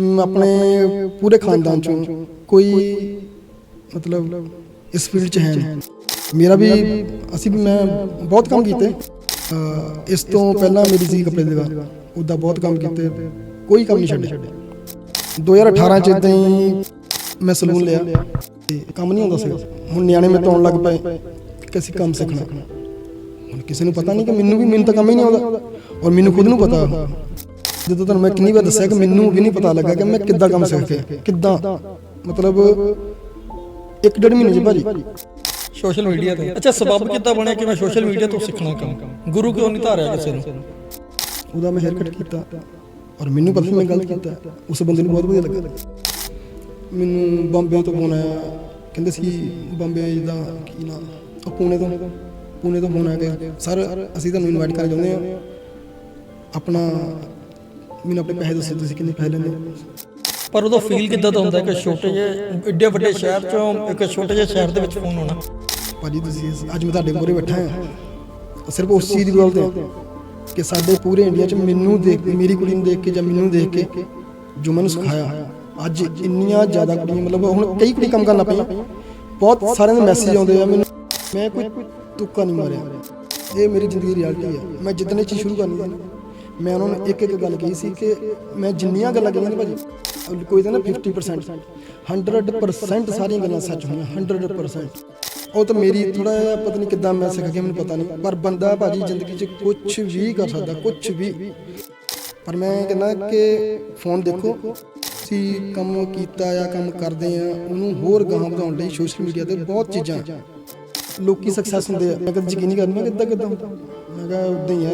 ਮ, ਆਪਣੇ ਪੂਰੇ ਖਾਨਦਾਨ ਚੋਂ ਕੋਈ ਮਤਲਬ ਇਸ ਫੀਲਡ 'ਚ ਹੈ ਨਹੀਂ। ਮੇਰਾ ਵੀ ਅਸੀਂ ਵੀ ਮੈਂ ਬਹੁਤ ਕੰਮ ਕੀਤੇ। ਅ, ਇਸ ਤੋਂ ਪਹਿਲਾਂ ਮੇਰੀ ਸੀ ਕੱਪੜੇ ਦੀ ਦੁਕਾਨ। ਉਹਦਾ ਬਹੁਤ ਕੰਮ ਕੀਤੇ। ਕੋਈ ਕੰਮ ਨਹੀਂ ਛੱਡਿਆ। 2018 ਚ ਇਦਾਂ ਹੀ ਮੈਂ ਸਲੂਨ ਲਿਆ। ਤੇ ਕੰਮ ਨਹੀਂ ਹੁੰਦਾ ਸੀ। ਹੁਣ ਨਿਆਣੇ ਮੇਰੇ ਤੋਂ ਆਉਣ ਲੱਗ ਪਏ ਕਿ ਅਸੀਂ ਕੰਮ ਸਿੱਖਣਾ। ਹੁਣ ਕਿਸੇ ਨੂੰ ਪਤਾ ਨਹੀਂ ਕਿ ਮੈਨੂੰ ਵੀ ਮੈਨੂੰ ਤਾਂ ਕੰਮ ਹੀ ਨਹੀਂ ਆਉਂਦਾ। ਔਰ ਮੈਨੂੰ ਖੁਦ ਨੂੰ ਪਤਾ। ਜਦੋਂ ਤੁਹਾਨੂੰ ਮੈਂ ਕਿੰਨੀ ਵਾਰ ਦੱਸਿਆ ਕਿ ਮੈਨੂੰ ਵੀ ਨਹੀਂ ਪਤਾ ਲੱਗਾ ਕਿ ਮੈਂ ਕਿੱਦਾਂ ਕੰਮ ਸਿੱਖ ਕਿੱਦਾਂ? ਮਤਲਬ ਇੱਕ ਡੇਢ ਮਹੀਨੇ ਚ ਭਾਜੀ। ਸੋਸ਼ਲ ਮੀਡੀਆ ਤੇ। ਅੱਛਾ, ਸਬਬ ਕਿੱਦਾਂ ਬਣਿਆ ਕਿ ਮੈਂ ਸੋਸ਼ਲ ਮੀਡੀਆ ਤੋਂ ਸਿੱਖਣਾ ਕੰਮ? ਗੁਰੂ ਕਿਉਂ ਨਹੀਂ ਧਾਰਿਆ ਕਿਸੇ ਨੂੰ? ਉਹਦਾ ਮੈਂ ਹੈਅਰ ਕੀਤਾ ਔਰ ਮੈਨੂੰ ਪਤਾ ਮੈਂ ਗਲਤ ਕੀਤਾ। ਉਸ ਬੰਦੇ ਨੂੰ ਬਹੁਤ ਵਧੀਆ ਲੱਗਾ। ਮੈਨੂੰ ਬੰਬਿਆਂ ਤੋਂ ਫੋਨ ਆਇਆ। ਕਹਿੰਦੇ ਸੀ, ਬੰਬੇ ਦਾ ਕੀ ਨਾਮ? ਉਹ ਪੂਨੇ ਤੋਂ ਪੂਨੇ ਤੋਂ ਫੋਨ ਆਇਆ ਕਿ ਸਰ, ਅਸੀਂ ਤੁਹਾਨੂੰ ਇਨਵਾਈਟ ਕਰਨਾ ਚਾਹੁੰਦੇ ਹਾਂ। ਆਪਣਾ ਮੈਨੂੰ ਆਪਣੇ ਪੈਸੇ ਦੱਸੋ ਤੁਸੀਂ ਕਿੰਨੇ ਪੈਸੇ ਲੈਂਦੇ ਹੋ? ਪਰ ਉਹਦਾ ਫੀਲ ਕਿੱਦਾਂ ਦਾ ਹੁੰਦਾ ਕਿ ਛੋਟੇ ਜਿਹੇ ਏਡੇ ਵੱਡੇ ਸ਼ਹਿਰ ਚੋਂ ਇੱਕ ਛੋਟੇ ਜਿਹੇ ਸ਼ਹਿਰ ਦੇ ਵਿੱਚ ਫੋਨ ਆਉਣਾ? ਭਾਜੀ ਤੁਸੀਂ ਅੱਜ ਮੈਂ ਤੁਹਾਡੇ ਮੂਹਰੇ ਬੈਠਾ ਹਾਂ। ਸਿਰਫ ਉਸ ਚੀਜ਼ ਦੀ ਬਦੌਲਤ ਹੈ ਕਿ ਸਾਡੇ ਪੂਰੇ ਇੰਡੀਆ 'ਚ ਮੈਨੂੰ ਦੇਖ ਮੇਰੀ ਕੁੜੀ ਨੂੰ ਦੇਖ ਕੇ ਜਾਂ ਮੈਨੂੰ ਦੇਖ ਕੇ ਜੋ ਮੈਨੂੰ ਸਿਖਾਇਆ। ਅੱਜ ਇੰਨੀਆਂ ਜ਼ਿਆਦਾ ਕੁੜੀਆਂ ਮਤਲਬ ਹੁਣ ਕਈ ਕੁੜੀ ਕੰਮ ਕਰਨ ਪਈਆਂ। ਬਹੁਤ ਸਾਰਿਆਂ ਦੇ ਮੈਸੇਜ ਆਉਂਦੇ ਆ ਮੈਨੂੰ ਮੈਂ ਕੋਈ ਤੁੱਕਾ ਨਹੀਂ ਮਾਰਿਆ। ਇਹ ਮੇਰੀ ਜ਼ਿੰਦਗੀ ਦੀ ਰਿਐਲਿਟੀ ਹੈ ਮੈਂ ਜਿੱਦਣ ਇਹ ਚੀਜ਼ ਸ਼ੁਰੂ ਕਰਨੀ ਸੀ। ਨਾ ਮੈਂ ਉਹਨਾਂ ਨੂੰ ਇੱਕ ਇੱਕ ਗੱਲ ਕਹੀ ਸੀ ਕਿ ਮੈਂ ਜਿੰਨੀਆਂ ਗੱਲਾਂ ਕਹੀਆਂ ਨੇ ਭਾਜੀ ਅਹ ਕੋਈ ਤਾਂ ਨਾ 50% 100% ਸਾਰੀਆਂ ਗੱਲਾਂ ਸੱਚ ਹੋਈਆਂ 100% ਉਹ ਤਾਂ ਮੇਰੀ ਥੋੜਾ ਜਿਹਾ ਪਤਾ ਨਹੀਂ ਕਿੱਦਾਂ ਮੈਂ ਸਿੱਖ ਗਿਆ, ਮੈਨੂੰ ਪਤਾ ਨਹੀਂ, ਪਰ ਬੰਦਾ ਭਾਜੀ ਜ਼ਿੰਦਗੀ 'ਚ ਕੁਝ ਵੀ ਕਰ ਸਕਦਾ ਕੁਝ ਵੀ। ਪਰ ਮੈਂ ਕਹਿੰਦਾ ਕਿ ਫੋਨ ਦੇਖੋ ਤੁਸੀਂ ਕੰਮ ਕੀਤਾ ਜਾਂ ਕੰਮ ਕਰਦੇ ਆ, ਉਹਨੂੰ ਹੋਰ ਗਾਹਾਂ ਵਧਾਉਣ ਲਈ ਸੋਸ਼ਲ ਮੀਡੀਆ ਤੇ ਬਹੁਤ ਚੀਜ਼ਾਂ। ਲੋਕੀ ਸਕਸੈਸ ਹੁੰਦੇ ਆ। ਮੈਂ ਕਦੇ ਯਕੀਨ ਨਹੀਂ ਕਰਦਾ, ਮੈਂ ਕਿੱਦਾਂ ਕਿੱਦਾਂ ਮੈਂ ਕਿਹਾ ਉਦਾਂ ਹੀ ਆ।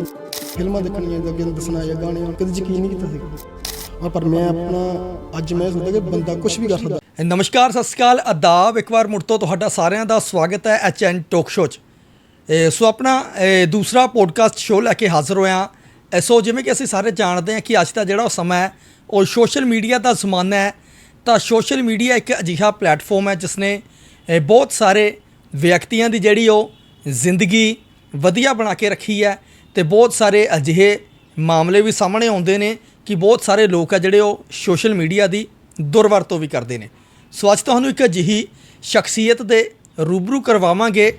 ਫਿਲਮਾਂ ਦੇਖਣੀਆਂ ਜਾਂ ਅੱਗੇ ਦੱਸਣਾ ਜਾਂ ਗਾਣੇ ਕਦੇ ਯਕੀਨ ਨਹੀਂ ਕੀਤਾ ਸੀ ਪਰ ਮੈਂ ਆਪਣਾ, ਅੱਜ ਮੈਂ ਸੋਚਦਾ ਕਿ ਬੰਦਾ ਕੁਝ ਵੀ ਕਰ ਸਕਦਾ। ਨਮਸਕਾਰ, ਸਤਿ ਸ਼੍ਰੀ ਅਕਾਲ ਆਦਾਬ ਇੱਕ ਵਾਰ ਮੁੜ ਤੋਂ ਤੁਹਾਡਾ ਸਾਰਿਆਂ ਦਾ ਸਵਾਗਤ ਹੈ ਐਚਐਨ ਟੋਕ ਸ਼ੋਅ 'ਚ। ਸੋ ਆਪਣਾ ਦੂਸਰਾ ਪੋਡਕਾਸਟ ਸ਼ੋਅ ਲੈ ਕੇ ਹਾਜ਼ਰ ਹੋਇਆ। ਸੋ ਜਿਵੇਂ ਕਿ ਅਸੀਂ ਸਾਰੇ ਜਾਣਦੇ ਹਾਂ ਕਿ ਅੱਜ ਦਾ ਜਿਹੜਾ ਉਹ ਸਮਾਂ ਹੈ, ਉਹ ਸੋਸ਼ਲ ਮੀਡੀਆ ਦਾ ਜ਼ਮਾਨਾ ਹੈ। ਤਾਂ ਸੋਸ਼ਲ ਮੀਡੀਆ ਇੱਕ ਅਜਿਹਾ ਪਲੇਟਫਾਰਮ ਹੈ ਜਿਸ ਨੇ ਬਹੁਤ ਸਾਰੇ ਵਿਅਕਤੀਆਂ ਦੀ ਜਿਹੜੀ ਉਹ ਜ਼ਿੰਦਗੀ ਵਧੀਆ ਬਣਾ ਕੇ ਰੱਖੀ ਹੈ। ਤੇ ਬਹੁਤ ਸਾਰੇ ਅਜਿਹੇ ਮਾਮਲੇ ਵੀ ਸਾਹਮਣੇ ਆਉਂਦੇ ਨੇ ਕਿ ਬਹੁਤ ਸਾਰੇ ਲੋਕ ਆ ਜਿਹੜੇ ਉਹ ਸੋਸ਼ਲ ਮੀਡੀਆ ਦੀ ਦੁਰਵਰਤੋਂ ਵੀ ਕਰਦੇ ਨੇ। ਸੋ ਅੱਜ ਤੁਹਾਨੂੰ ਇੱਕ ਅਜਿਹੀ ਸ਼ਖਸੀਅਤ ਦੇ ਰੂਬਰੂ ਕਰਵਾਵਾਂਗੇ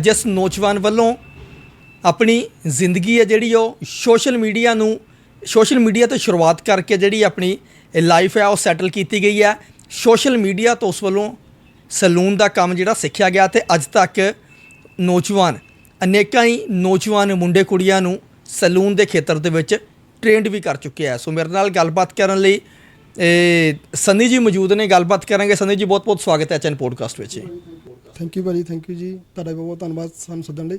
ਜਿਸ ਨੌਜਵਾਨ ਵੱਲੋਂ ਆਪਣੀ ਜ਼ਿੰਦਗੀ ਹੈ ਜਿਹੜੀ ਉਹ ਸੋਸ਼ਲ ਮੀਡੀਆ ਨੂੰ, ਸੋਸ਼ਲ ਮੀਡੀਆ ਤੋਂ ਸ਼ੁਰੂਆਤ ਕਰਕੇ ਜਿਹੜੀ ਆਪਣੀ ਲਾਈਫ ਹੈ ਉਹ ਸੈਟਲ ਕੀਤੀ ਗਈ ਹੈ। ਸੋਸ਼ਲ ਮੀਡੀਆ ਤੋਂ ਉਸ ਵੱਲੋਂ ਸਲੂਨ ਦਾ ਕੰਮ ਜਿਹੜਾ ਸਿੱਖਿਆ ਗਿਆ ਤੇ ਅੱਜ ਤੱਕ ਨੌਜਵਾਨ ਅਨੇਕਾਂ ਹੀ ਨੌਜਵਾਨ ਮੁੰਡੇ ਕੁੜੀਆਂ ਨੂੰ ਸਲੂਨ ਦੇ ਖੇਤਰ ਦੇ ਵਿੱਚ ਟ੍ਰੇਨਡ ਵੀ ਕਰ ਚੁੱਕਿਆ ਹੈ ਸੋ ਮੇਰੇ ਨਾਲ ਗੱਲਬਾਤ ਕਰਨ ਲਈ ਇਹ ਸੰਨੀ ਜੀ ਮੌਜੂਦ ਨੇ। ਗੱਲਬਾਤ ਕਰਾਂਗੇ। ਸੰਨੀ ਜੀ ਬਹੁਤ ਬਹੁਤ ਸਵਾਗਤ ਹੈ ਐਚਐਨ ਪੋਡਕਾਸਟ ਵਿੱਚ। ਥੈਂਕ ਯੂ ਭਾਜੀ ਥੈਂਕ ਯੂ ਜੀ। ਤੁਹਾਡਾ ਬਹੁਤ ਬਹੁਤ ਧੰਨਵਾਦ ਸਾਨੂੰ ਸੱਦਣ ਲਈ।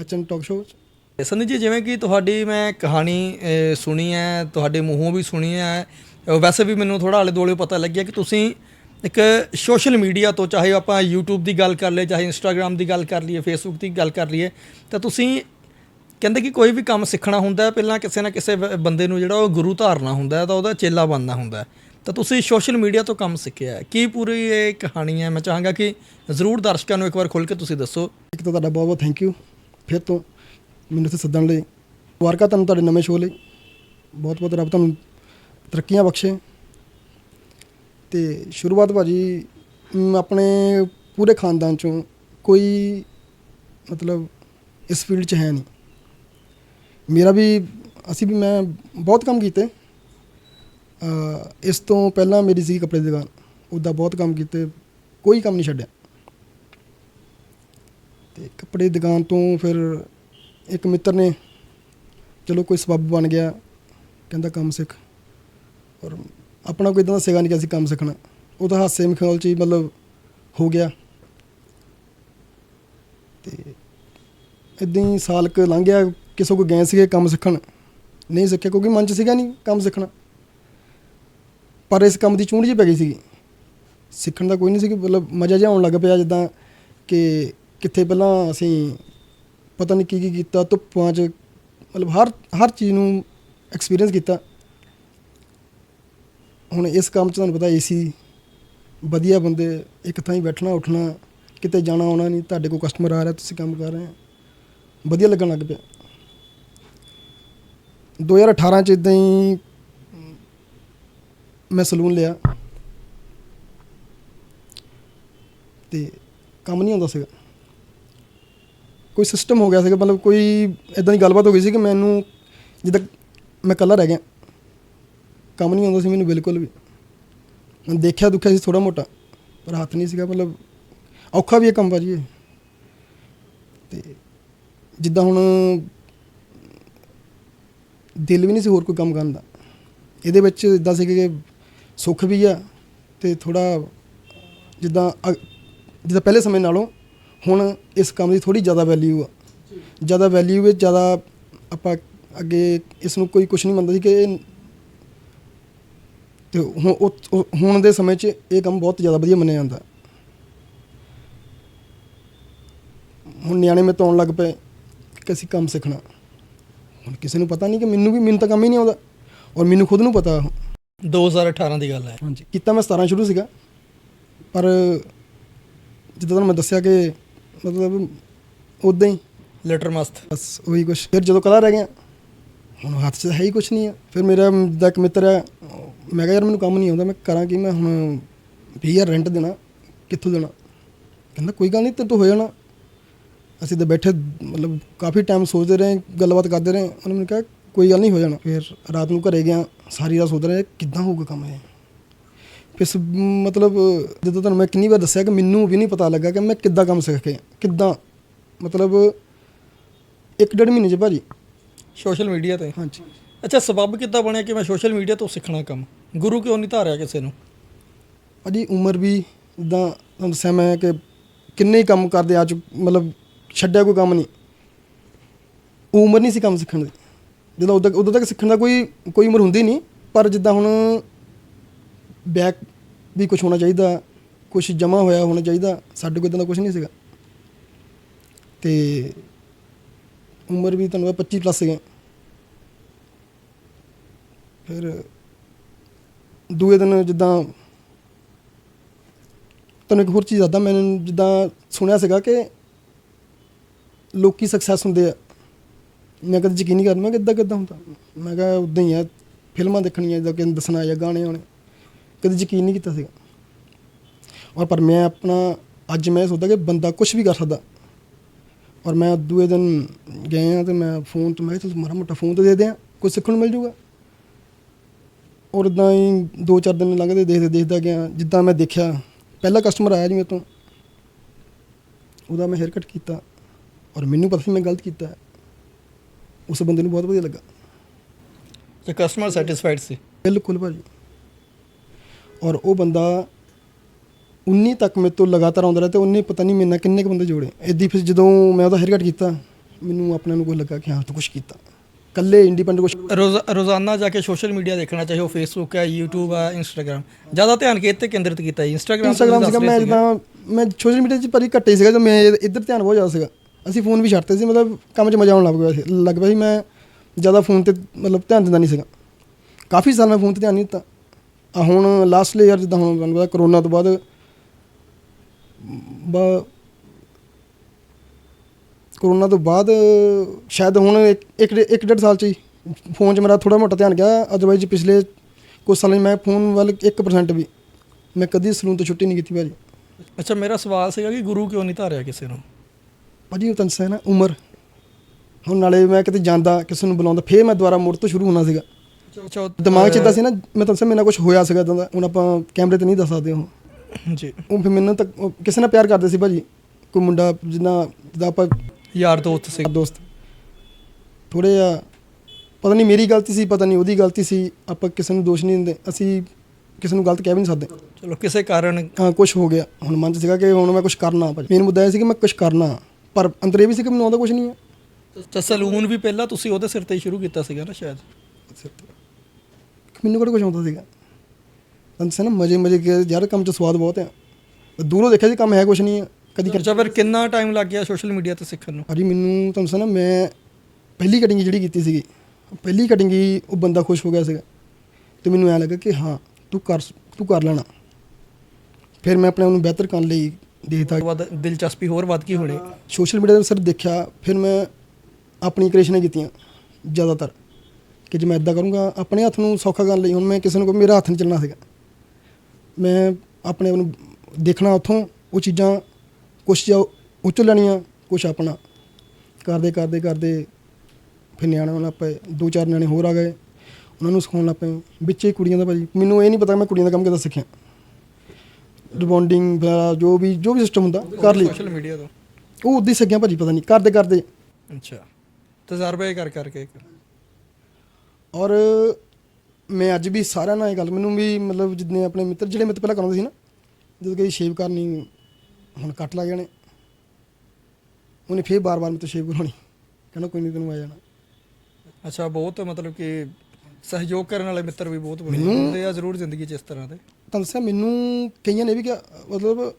ਐਚਐਨ ਟਾਕ ਸ਼ੋਅ ਸੰਨੀ ਜੀ ਜਿਵੇਂ ਕਿ ਤੁਹਾਡੀ ਮੈਂ ਕਹਾਣੀ ਸੁਣੀ ਹੈ ਤੁਹਾਡੇ ਮੂੰਹੋਂ ਵੀ ਸੁਣੀ ਹੈ। ਵੈਸੇ ਵੀ ਮੈਨੂੰ ਥੋੜਾ ਆਲੇ ਦੁਆਲੇ ਪਤਾ ਲੱਗਿਆ ਕਿ ਤੁਸੀਂ ਇੱਕ ਸੋਸ਼ਲ ਮੀਡੀਆ ਤੋਂ, ਚਾਹੇ ਆਪਾਂ YouTube ਦੀ ਗੱਲ ਕਰ ਲਈਏ, ਚਾਹੇ Instagram ਦੀ ਗੱਲ ਕਰ ਲਈਏ, Facebook ਦੀ ਗੱਲ ਕਰ ਲਈਏ, ਤਾਂ ਤੁਸੀਂ ਕਹਿੰਦੇ ਕਿ ਕੋਈ ਵੀ ਕੰਮ ਸਿੱਖਣਾ ਹੁੰਦਾ ਪਹਿਲਾਂ ਕਿਸੇ ਨਾ ਕਿਸੇ ਬੰਦੇ ਨੂੰ ਜਿਹੜਾ ਉਹ ਗੁਰੂ ਧਾਰਨਾ ਹੁੰਦਾ ਤਾਂ ਉਹਦਾ ਚੇਲਾ ਬਣਨਾ ਹੁੰਦਾ ਤਾਂ ਤੁਸੀਂ ਸੋਸ਼ਲ ਮੀਡੀਆ ਤੋਂ ਕੰਮ ਸਿੱਖਿਆ ਕੀ ਪੂਰੀ ਇਹ ਕਹਾਣੀ ਹੈ? ਮੈਂ ਚਾਹਾਂਗਾ ਕਿ ਜ਼ਰੂਰ ਦਰਸ਼ਕਾਂ ਨੂੰ ਇੱਕ ਵਾਰ ਖੁੱਲ ਕੇ ਤੁਸੀਂ ਦੱਸੋ। ਇੱਕ ਤਾਂ ਤੁਹਾਡਾ ਬਹੁਤ ਬਹੁਤ ਥੈਂਕ ਯੂ ਫਿਰ ਤੋਂ ਮੈਨੂੰ ਇੱਥੇ ਸੱਦਣ ਲਈ ਮੁਬਾਰਕਾਂ ਤੁਹਾਨੂੰ ਤੁਹਾਡੇ ਨਵੇਂ ਸ਼ੋਅ ਲਈ। ਬਹੁਤ ਬਹੁਤ ਰੱਬ ਤੁਹਾਨੂੰ ਤਰੱਕੀਆਂ ਬਖਸ਼ੇ। ਤੇ ਸ਼ੁਰੂਆਤ ਭਾਜੀ ਮ, ਆਪਣੇ ਪੂਰੇ ਖਾਨਦਾਨ ਚੋਂ ਕੋਈ ਮਤਲਬ ਇਸ ਫੀਲਡ 'ਚ ਹੈ ਨਹੀਂ। ਮੇਰਾ ਵੀ ਅਸੀਂ ਵੀ ਮੈਂ ਬਹੁਤ ਕੰਮ ਕੀਤੇ। ਅ, ਇਸ ਤੋਂ ਪਹਿਲਾਂ ਮੇਰੀ ਸੀ ਕੱਪੜੇ ਦੀ ਦੁਕਾਨ। ਉਹਦਾ ਬਹੁਤ ਕੰਮ ਕੀਤੇ ਕੋਈ ਕੰਮ ਨਹੀਂ ਛੱਡਿਆ। ਤੇ ਕੱਪੜੇ ਦੀ ਦੁਕਾਨ ਤੋਂ ਫਿਰ ਇੱਕ ਮਿੱਤਰ ਨੇ ਚਲੋ ਕੋਈ ਸਬੱਬ ਬਣ ਗਿਆ ਕਹਿੰਦਾ ਕੰਮ ਸਿੱਖ। ਔਰ ਆਪਣਾ ਕੋਈ ਇਦਾਂ ਦਾ ਸੀਗਾ ਨਹੀਂ ਕਿ ਅਸੀਂ ਕੰਮ ਸਿੱਖਣਾ। ਉਹ ਤਾਂ ਹਾਸੇ ਮਖੌਲ ਚ ਹੀ ਮਤਲਬ ਹੋ ਗਿਆ। ਤੇ ਇਦਾਂ ਹੀ ਸਾਲ ਕੁ ਲੰਘ ਗਿਆ, ਕਿਸੇ ਕੋ ਗਏ ਸੀਗੇ ਕੰਮ ਸਿੱਖਣ। ਨਹੀਂ ਸਿੱਖਿਆ ਕਿਉਂਕਿ ਮਨ ਚ ਸੀਗਾ ਨਹੀਂ ਕੰਮ ਸਿੱਖਣਾ। ਪਰ ਇਸ ਕੰਮ ਦੀ ਚੂੰਡ ਜੀ ਪੈ ਗਈ ਸੀਗੀ। ਸਿੱਖਣ ਦਾ ਕੋਈ ਨਹੀਂ ਸੀ ਕਿ ਮਤਲਬ ਮਜ਼ਾ ਜਿਹਾ ਆਉਣ ਲੱਗ ਪਿਆ ਜਿੱਦਾਂ ਕਿ ਕਿੱਥੇ ਪਹਿਲਾਂ ਅਸੀਂ ਪਤਾ ਨਹੀਂ ਕੀ ਕੀ ਕੀਤਾ, ਧੁੱਪਾਂ 'ਚ ਮਤਲਬ ਹਰ ਹਰ ਚੀਜ਼ ਨੂੰ ਐਕਸਪੀਰੀਅੰਸ ਕੀਤਾ। ਹੁਣ ਇਸ ਕੰਮ 'ਚ ਤੁਹਾਨੂੰ ਪਤਾ ਏਸੀ ਵਧੀਆ ਬੰਦੇ ਇੱਕ ਥਾਂ ਹੀ ਬੈਠਣਾ, ਉੱਠਣਾ, ਕਿਤੇ ਜਾਣਾ, ਆਉਣਾ ਨਹੀਂ, ਤੁਹਾਡੇ ਕੋਲ ਕਸਟਮਰ ਆ ਰਿਹਾ, ਤੁਸੀਂ ਕੰਮ ਕਰ ਰਹੇ ਹੋ। ਵਧੀਆ ਲੱਗਣ ਲੱਗ ਪਿਆ। 2018 ਚ ਇਦਾਂ ਹੀ ਮੈਂ ਸਲੂਨ ਲਿਆ। ਤੇ ਕੰਮ ਨਹੀਂ ਹੁੰਦਾ ਸੀਗਾ। ਕੋਈ ਸਿਸਟਮ ਹੋ ਗਿਆ ਸੀਗਾ, ਮਤਲਬ ਕੋਈ ਇਦਾਂ ਦੀ ਗੱਲਬਾਤ ਹੋ ਗਈ ਸੀ ਕਿ ਮੈਨੂੰ ਜਿੱਦਾਂ ਮੈਂ ਇਕੱਲਾ ਰਹਿ ਗਿਆ। ਕੰਮ ਨਹੀਂ ਆਉਂਦਾ ਸੀ ਮੈਨੂੰ ਬਿਲਕੁਲ ਵੀ। ਮੈਂ ਦੇਖਿਆ ਦੁੱਖਿਆ ਸੀ ਥੋੜਾ ਮੋਟਾ ਪਰ ਹੱਥ ਨਹੀਂ ਸੀਗਾ ਮਤਲਬ ਔਖਾ ਵੀ ਇਹ ਕੰਮ ਭਾਜੀ ਇਹ। ਤੇ ਜਿੱਦਾਂ ਹੁਣ ਦਿਲ ਵੀ ਨਹੀਂ ਸੀ ਹੋਰ ਕੋਈ ਕੰਮ ਕਰਨ ਦਾ। ਇਹਦੇ ਵਿੱਚ ਇਦਾਂ ਸੀ ਕਿ ਸੁੱਖ ਵੀ ਆ ਤੇ ਥੋੜਾ ਜਿੱਦਾਂ ਜਿੱਦਾਂ ਪਹਿਲੇ ਸਮੇਂ ਨਾਲੋਂ ਹੁਣ ਇਸ ਕੰਮ ਦੀ ਥੋੜੀ ਜ਼ਿਆਦਾ ਵੈਲਿਊ ਆ। ਜ਼ਿਆਦਾ ਵੈਲਿਊ ਵਿੱਚ ਜ਼ਿਆਦਾ ਆਪਾਂ ਅੱਗੇ ਇਸ ਨੂੰ ਕੋਈ ਕੁਝ ਨਹੀਂ ਮੰਨਦਾ ਸੀ ਕਿ ਇਹ ਤੇ ਹੁਣ ਉਹ- ਹੁਣ ਦੇ ਸਮੇਂ 'ਚ ਇਹ ਕੰਮ ਬਹੁਤ ਜ਼ਿਆਦਾ ਵਧੀਆ ਮੰਨਿਆ ਜਾਂਦਾ। ਹੁਣ ਨਿਆਣੇ ਮੇ ਤੋਂ ਆਉਣ ਲੱਗ ਪਏ ਕਿ ਅਸੀਂ ਕੰਮ ਸਿੱਖਣਾ। ਹੁਣ ਕਿਸੇ ਨੂੰ ਪਤਾ ਨਹੀਂ ਕਿ ਮੈਨੂੰ ਵੀ ਮੈਨੂੰ ਤਾਂ ਕੰਮ ਹੀ ਨਹੀਂ ਆਉਂਦਾ ਔਰ ਮੈਨੂੰ ਖੁਦ ਨੂੰ ਪਤਾ। 2018 ਦੀ ਗੱਲ ਹੈ। ਹਾਂਜੀ ਕੀਤਾ ਮੈਂ 17 ਸ਼ੁਰੂ ਸੀਗਾ। ਪਰ ਜਿੱਦਾਂ ਤੁਹਾਨੂੰ ਮੈਂ ਦੱਸਿਆ ਕਿ ਮਤਲਬ ਉਦਾਂ ਹੀ ਲੈਟਰ ਮਸਤ ਬਸ ਉਹੀ ਕੁਛ। ਫਿਰ ਜਦੋਂ ਕਲਾ ਰਹਿ ਗਿਆ ਹੁਣ ਹੱਥ 'ਚ ਹੈ ਹੀ ਕੁਛ ਨਹੀਂ ਆ। ਫਿਰ ਮੇਰਾ ਦਾ ਇੱਕ ਮਿੱਤਰ ਹੈ ਮੈਂ ਕਿਹਾ ਯਾਰ ਮੈਨੂੰ ਕੰਮ ਨਹੀਂ ਆਉਂਦਾ ਮੈਂ ਕਰਾਂ ਕੀ ਮੈਂ ਹੁਣ 20000 ਰੈਂਟ ਦੇਣਾ ਕਿੱਥੋਂ ਦੇਣਾ? ਕਹਿੰਦਾ ਕੋਈ ਗੱਲ ਨਹੀਂ ਤੇ ਤੂੰ ਹੋ ਜਾਣਾ। ਅਸੀਂ ਤਾਂ ਬੈਠੇ ਮਤਲਬ ਕਾਫੀ ਟਾਈਮ ਸੋਚਦੇ ਰਹੇ ਗੱਲਬਾਤ ਕਰਦੇ ਰਹੇ। ਉਹਨੇ ਮੈਨੂੰ ਕਿਹਾ ਕੋਈ ਗੱਲ ਨਹੀਂ ਹੋ ਜਾਣਾ। ਫਿਰ ਰਾਤ ਨੂੰ ਘਰੇ ਗਿਆ ਸਾਰੀ ਰਾਤ ਸੋਚਦੇ ਰਹੇ ਕਿੱਦਾਂ ਹੋਊਗਾ ਕੰਮ ਇਹ? ਫਿਰ ਸ- ਮਤਲਬ ਜਦੋਂ ਤੁਹਾਨੂੰ ਮੈਂ ਕਿੰਨੀ ਵਾਰ ਦੱਸਿਆ ਕਿ ਮੈਨੂੰ ਵੀ ਨਹੀਂ ਪਤਾ ਲੱਗਾ ਕਿ ਮੈਂ ਕਿੱਦਾਂ ਕੰਮ ਸਿੱਖ ਕੇ ਕਿੱਦਾਂ? ਮਤਲਬ ਇੱਕ ਡੇਢ ਮਹੀਨੇ ਚ ਭਾਜੀ। ਸੋਸ਼ਲ ਮੀਡੀਆ ਤੇ? ਹਾਂਜੀ। ਅੱਛਾ ਸਬਬ ਕਿੱਦਾਂ ਬਣਿਆ ਕਿ ਮੈਂ ਸੋਸ਼ਲ ਮੀਡੀਆ ਤੋਂ ਸਿੱਖਣਾ ਕੰਮ? ਗੁਰੂ ਕਿਉਂ ਨਹੀਂ ਧਾਰਿਆ ਕਿਸੇ ਨੂੰ? ਭਾਜੀ, ਉਮਰ ਵੀ ਜਿੱਦਾਂ ਤੁਹਾਨੂੰ ਦੱਸਿਆ ਮੈਂ ਕਿ ਕਿੰਨੇ ਹੀ ਕੰਮ ਕਰਦੇ ਆ ਚੁੱਕ ਮਤਲਬ ਛੱਡਿਆ ਕੋਈ ਕੰਮ ਨਹੀਂ। ਉਹ ਉਮਰ ਨਹੀਂ ਸੀ ਕੰਮ ਸਿੱਖਣ ਦੀ। ਜਦੋਂ ਉਦੋਂ ਉਦੋਂ ਤੱਕ ਸਿੱਖਣ ਦਾ ਕੋਈ ਕੋਈ ਉਮਰ ਹੁੰਦੀ ਨਹੀਂ, ਪਰ ਜਿੱਦਾਂ ਹੁਣ ਬੈਕ ਵੀ ਕੁਝ ਹੋਣਾ ਚਾਹੀਦਾ ਕੁਝ ਜਮਾ ਹੋਇਆ ਹੋਣਾ ਚਾਹੀਦਾ, ਸਾਡੇ ਕੋਲ ਇਦਾਂ ਦਾ ਕੁਝ ਨਹੀਂ ਸੀਗਾ। ਤੇ ਉਮਰ ਵੀ ਤੁਹਾਨੂੰ ਪਤਾ 25 ਪਲੱਸ ਸੀਗਾ ਫਿਰ ਦੂਏ ਦਿਨ ਜਿੱਦਾਂ ਤੁਹਾਨੂੰ ਇੱਕ ਹੋਰ ਚੀਜ਼ ਦੱਸਦਾ, ਮੈਨੂੰ ਜਿੱਦਾਂ ਸੁਣਿਆ ਸੀਗਾ ਕਿ ਲੋਕੀ ਸਕਸੈਸ ਹੁੰਦੇ ਆ। ਮੈਂ ਕਦੇ ਯਕੀਨ ਨਹੀਂ ਕਰਦਾ, ਮੈਂ ਕਿੱਦਾਂ ਕਿੱਦਾਂ ਹੁੰਦਾ। ਮੈਂ ਕਿਹਾ ਉਦਾਂ ਹੀ ਆ, ਫਿਲਮਾਂ ਦੇਖਣੀਆਂ ਜਿੱਦਾਂ ਕਿ ਦੱਸਣਾ ਜਾਂ ਗਾਣੇ ਆਉਣੇ। ਕਦੇ ਯਕੀਨ ਨਹੀਂ ਕੀਤਾ ਸੀਗਾ। ਔਰ ਪਰ ਮੈਂ ਆਪਣਾ, ਅੱਜ ਮੈਂ ਸੋਚਦਾ ਕਿ ਬੰਦਾ ਕੁਝ ਵੀ ਕਰ ਸਕਦਾ। ਔਰ ਮੈਂ ਦੂਏ ਦਿਨ ਗਏ ਆ ਤੇ ਮੈਂ ਫੋਨ ਤੋਂ, ਮੈਂ ਕਿਹਾ ਤੁਸੀਂ ਮਾੜਾ ਮੋਟਾ ਫੋਨ ਤੇ ਦੇ ਦਿਆਂ ਕੁਝ ਸਿੱਖਣ ਨੂੰ ਮਿਲ ਜੂਗਾ। ਔਰ ਇਦਾਂ ਹੀ ਦੋ ਚਾਰ ਦਿਨ ਲੰਘਦੇ ਦੇਖਦੇ ਦੇਖਦਾ ਗਿਆ। ਜਿੱਦਾਂ ਮੈਂ ਦੇਖਿਆ ਪਹਿਲਾ ਕਸਟਮਰ ਆਇਆ ਜੀ ਮੇਰੇ ਤੋਂ। ਉਹਦਾ ਮੈਂ ਹੇਅਰ ਕੱਟ ਕੀਤਾ ਔਰ ਮੈਨੂੰ ਪਤਾ ਸੀ ਮੈਂ ਗਲਤ ਕੀਤਾ। ਉਸ ਬੰਦੇ ਨੂੰ ਬਹੁਤ ਵਧੀਆ ਲੱਗਾ। ਤੇ ਕਸਟਮਰ ਸੈਟੀਸਫਾਈਡ ਸੀ? ਬਿਲਕੁਲ ਭਾਜੀ। ਔਰ ਉਹ ਬੰਦਾ 19 ਤੱਕ ਮੇਰੇ ਤੋਂ ਲਗਾਤਾਰ ਆਉਂਦਾ ਰਿਹਾ ਤੇ ਉਹਨੇ ਪਤਾ ਨਹੀਂ ਮੇਰੇ ਨਾਲ ਕਿੰਨੇ ਕੁ ਬੰਦੇ ਜੋੜੇ। ਐਦੀ ਫਿਰ ਜਦੋਂ ਮੈਂ ਉਹਦਾ ਹੇਅਰ ਕੱਟ ਕੀਤਾ ਮੈਨੂੰ ਆਪਣੇ ਨੂੰ ਕੋਈ ਲੱਗਾ ਕਿ ਹਾਂ ਤੂੰ ਕੁਝ ਕੀਤਾ। ਕੱਲੇ ਇੰਡੀਪੈਂਡੈਂਟ ਕੁਝ ਰੋਜ਼ ਰੋਜ਼ਾਨਾ ਜਾ ਕੇ ਸੋਸ਼ਲ ਮੀਡੀਆ ਦੇਖਣਾ ਚਾਹੇ ਉਹ ਫੇਸਬੁੱਕ ਹੈ YouTube ਹੈ Instagram ਜ਼ਿਆਦਾ ਧਿਆਨ ਕਿਤੇ ਕੇਂਦਰਿਤ ਕੀਤਾ ਜੀ? Instagram ਤੇ ਤੁਸੀਂ ਸੀਗਾ ਮੈਂ। ਜਿੱਦਾਂ ਮੈਂ ਸੋਸ਼ਲ ਮੀਡੀਆ 'ਚ ਭਾਰੀ ਘੱਟੇ ਸੀਗਾ ਜਦੋਂ ਮੈਂ ਇੱਧਰ ਧਿਆਨ ਬਹੁਤ ਜ਼ਿਆਦਾ ਸੀਗਾ। ਅਸੀਂ ਫੋਨ ਵੀ ਛੱਡਤੇ ਸੀ ਮਤਲਬ ਕੰਮ 'ਚ ਮਜ਼ਾ ਆਉਣ ਲੱਗ ਪਿਆ ਸੀ ਲੱਗ ਪਿਆ ਸੀ ਮੈਂ ਜ਼ਿਆਦਾ ਫੋਨ ਤੇ ਮਤਲਬ ਧਿਆਨ ਦਿੰਦਾ ਨਹੀਂ ਸੀਗਾ। ਕਾਫੀ ਸਾਲ ਮੈਂ ਫੋਨ ਤੇ ਧਿਆਨ ਨਹੀਂ ਦਿੱਤਾ। ਆ ਹੁਣ ਲਾਸਟ ਈਅਰ ਜਿੱਦਾਂ ਹੁਣ ਤੁਹਾਨੂੰ ਪਤਾ ਕਰੋਨਾ ਤੋਂ ਬਾਅਦ ਬਾ ਕਰੋਨਾ ਤੋਂ ਬਾਅਦ ਸ਼ਾਇਦ ਹੁਣ ਇੱਕ ਇੱਕ ਡੇਢ ਸਾਲ ਚ ਹੀ ਫੋਨ 'ਚ ਮੇਰਾ ਥੋੜਾ ਮੋਟਾ ਧਿਆਨ ਗਿਆ। ਅਦਰਵਾਈਜ਼ ਪਿਛਲੇ ਕੁਝ ਸਾਲਾਂ 'ਚ ਮੈਂ ਫੋਨ ਵੱਲ 1% ਵੀ ਮੈਂ ਕਦੀ ਸਲੂਨ ਤੋਂ ਛੁੱਟੀ ਨਹੀਂ ਕੀਤੀ ਭਾਜੀ। ਅੱਛਾ ਮੇਰਾ ਸਵਾਲ ਸੀਗਾ ਕਿ ਗੁਰੂ ਕਿਉਂ ਨਹੀਂ ਧਾਰਿਆ ਕਿਸੇ ਨੂੰ? ਭਾਜੀ ਉਹ ਤੁਹਾਨੂੰ ਦੱਸਿਆ ਨਾ ਉਮਰ। ਹੁਣ ਨਾਲੇ ਮੈਂ ਕਿਤੇ ਜਾਂਦਾ ਕਿਸੇ ਨੂੰ ਬੁਲਾਉਂਦਾ ਫੇਰ ਮੈਂ ਦੁਬਾਰਾ ਮੁੜ ਤੋਂ ਸ਼ੁਰੂ ਹੋਣਾ ਸੀਗਾ। ਅੱਛਾ ਦਿਮਾਗ 'ਚ ਇਦਾਂ ਸੀ ਨਾ ਮੈਂ ਤੁਹਾਨੂੰ ਮੇਰੇ ਨਾਲ ਕੁਝ ਹੋਇਆ ਸੀਗਾ ਇਦਾਂ ਦਾ ਹੁਣ ਆਪਾਂ ਕੈਮਰੇ ਤੇ ਨਹੀਂ ਦੱਸ ਸਕਦੇ ਉਹ ਜੀ। ਉਹ ਫਿਰ ਮੈਨੂੰ ਤਾਂ ਕਿਸੇ ਨਾਲ ਪਿਆਰ ਕਰਦੇ ਸੀ ਭਾਜੀ। ਕੋਈ ਮੁੰਡਾ ਜਿੱਦਾਂ ਜਿੱਦਾਂ ਆਪਾਂ ਯਾਰ ਦੋਸਤ ਸੀ ਦੋਸਤ। ਥੋੜੇ ਜਿਹਾ ਪਤਾ ਨਹੀਂ ਮੇਰੀ ਗਲਤੀ ਸੀ ਪਤਾ ਨਹੀਂ ਉਹਦੀ ਗਲਤੀ ਸੀ ਆਪਾਂ ਕਿਸੇ ਨੂੰ ਦੋਸ਼ ਨਹੀਂ ਦਿੰਦੇ ਅਸੀਂ ਕਿਸੇ ਨੂੰ ਗਲਤ ਕਹਿ ਵੀ ਨਹੀਂ ਸਕਦੇ। ਚਲੋ ਕਿਸੇ ਕਾਰਨ ਹਾਂ ਕੁਝ ਹੋ ਗਿਆ। ਹੁਣ ਮਨ 'ਚ ਸੀਗਾ ਕਿ ਹੁਣ ਮੈਂ ਕੁਝ ਕਰਨਾ ਭਾਜੀ। ਮੇਨ ਮੁੱਦਾ ਇਹ ਸੀ ਕਿ ਮੈਂ ਕੁਝ ਕਰਨਾ ਪਰ ਅੰਦਰ ਇਹ ਵੀ ਸੀ ਕਿ ਮੈਨੂੰ ਆਉਂਦਾ ਕੁਝ ਨਹੀਂ ਹੈ। ਅੱਛਾ ਸਲੂਨ ਵੀ ਪਹਿਲਾਂ ਤੁਸੀਂ ਉਹਦੇ ਸਿਰ ਤੇ ਹੀ ਸ਼ੁਰੂ ਕੀਤਾ ਸੀਗਾ ਨਾ ਸ਼ਾਇਦ। ਮੈਨੂੰ ਕਿਹੜਾ ਕੁਝ ਆਉਂਦਾ ਸੀਗਾ? ਦੱਸਿਆ ਨਾ ਮਜੇ ਮਜੇ ਕੇ ਯਾਰ ਕੰਮ 'ਚ ਸਵਾਦ ਬਹੁਤ ਹੈ ਦੂਰੋਂ ਦੇਖਿਆ ਜੀ ਕੰਮ ਹੈ ਕੁਝ ਨਹੀਂ ਹੈ। ਕਦੀ ਕਰ ਅੱਛਾ ਫਿਰ ਕਿੰਨਾ ਟਾਈਮ ਲੱਗ ਗਿਆ ਸੋਸ਼ਲ ਮੀਡੀਆ ਤੇ ਸਿੱਖਣ ਨੂੰ? ਭਾਜੀ ਮੈਨੂੰ ਤੁਹਾਨੂੰ ਨਾ ਮੈਂ ਪਹਿਲੀ ਕਟਿੰਗ ਜਿਹੜੀ ਕੀਤੀ ਸੀਗੀ ਪਹਿਲੀ ਕਟਿੰਗ ਹੀ ਉਹ ਬੰਦਾ ਖੁਸ਼ ਹੋ ਗਿਆ ਸੀਗਾ। ਤੇ ਮੈਨੂੰ ਐ ਲੱਗਾ ਕਿ ਹਾਂ ਤੂੰ ਕਰ ਤੂੰ ਕਰ ਲੈਣਾ। ਫਿਰ ਮੈਂ ਆਪਣੇ ਆਪ ਨੂੰ ਬਿਹਤਰ ਕਰਨ ਲਈ ਦੇਖਦਾ ਬਾਅਦ ਦਿਲਚਸਪੀ ਹੋਰ ਵੱਧ ਗਈ ਹੋਣੀ। ਸੋਸ਼ਲ ਮੀਡੀਆ ਤੇ ਸਰ ਦੇਖਿਆ ਫਿਰ ਮੈਂ ਆਪਣੀ ਕ੍ਰੀਏਸ਼ਨਾਂ ਕੀਤੀਆਂ ਜ਼ਿਆਦਾਤਰ। ਕਿ ਜੇ ਮੈਂ ਇਦਾਂ ਕਰੂੰਗਾ ਆਪਣੇ ਹੱਥ ਨੂੰ ਸੌਖਾ ਕਰਨ ਲਈ ਹੁਣ ਮੈਂ ਕਿਸੇ ਨੂੰ ਮੇਰਾ ਹੱਥ ਨਹੀਂ ਚੱਲਣਾ ਸੀਗਾ। ਮੈਂ ਆਪਣੇ ਆਪ ਨੂੰ ਦੇਖਣਾ ਉੱਥੋਂ ਉਹ ਚੀਜ਼ਾਂ ਕੁਛ ਚੀਜ਼ਾਂ ਉਹ ਚੋਂ ਲੈਣੀਆਂ ਕੁਛ ਆਪਣਾ। ਕਰਦੇ ਕਰਦੇ ਕਰਦੇ ਫਿਰ ਨਿਆਣੇ ਲੱਗ ਪਏ ਦੋ ਚਾਰ ਨਿਆਣੇ ਹੋਰ ਆ ਗਏ। ਉਹਨਾਂ ਨੂੰ ਸਿਖਾਉਣ ਲੱਗ ਪਏ ਵਿੱਚੇ ਕੁੜੀਆਂ ਦਾ ਭਾਜੀ। ਮੈਨੂੰ ਇਹ ਨਹੀਂ ਪਤਾ ਮੈਂ ਕੁੜੀਆਂ ਦਾ ਕੰਮ ਕਿੱਦਾਂ ਸਿੱਖਿਆ। ਰਿਬੌਂਡਿੰਗ ਜੋ ਵੀ ਜੋ ਵੀ ਸਿਸਟਮ ਹੁੰਦਾ ਕਰ ਲਈ। ਸੋਸ਼ਲ ਮੀਡੀਆ ਤੋਂ? ਉਹ ਉਦੋਂ ਹੀ ਸਿੱਖਿਆ ਭਾਜੀ ਪਤਾ ਨਹੀਂ ਕਰਦੇ ਕਰਦੇ। ਅੱਛਾ। ਤਜਰਬੇ ਕਰ ਕਰਕੇ ਔਰ ਮੈਂ ਅੱਜ ਵੀ ਸਾਰਿਆਂ ਨਾਲ ਇਹ ਗੱਲ ਮੈਨੂੰ ਵੀ ਮਤਲਬ ਜਿੰਨੇ ਆਪਣੇ ਮਿੱਤਰ ਜਿਹੜੇ ਮਿੱਤਰ ਪਹਿਲਾਂ ਕਰਾਉਂਦੇ ਸੀ ਨਾ ਜਦੋਂ ਕਦੀ ਸ਼ੇਵ ਕਰਨੀ ਹੁਣ ਕੱਟ ਲੱਗ ਜਾਣੇ। ਉਹਨੇ ਫੇਰ ਬਾਰ-ਬਾਰ ਤੋਂ ਸ਼ੇਵ ਕਰਵਾਉਣੀ ਕਹਿੰਦਾ ਕੋਈ ਨਹੀਂ ਤੈਨੂੰ ਆ ਜਾਣਾ। ਅੱਛਾ ਬਹੁਤ ਮਤਲਬ ਕਿ ਸਹਿਯੋਗ ਕਰਨ ਵਾਲੇ ਮਿੱਤਰ ਵੀ ਬਹੁਤ ਬਣੇ। ਮੈਨੂੰ- ਹੁੰਦੇ ਆ ਜ਼ਰੂਰ ਜ਼ਿੰਦਗੀ 'ਚ ਇਸ ਤਰ੍ਹਾਂ ਦੇ। ਤੁਹਾਨੂੰ ਦੱਸਿਆ ਮੈਨੂੰ ਕਈਆਂ ਨੇ ਵੀ ਕਿਹਾ ਮਤਲਬ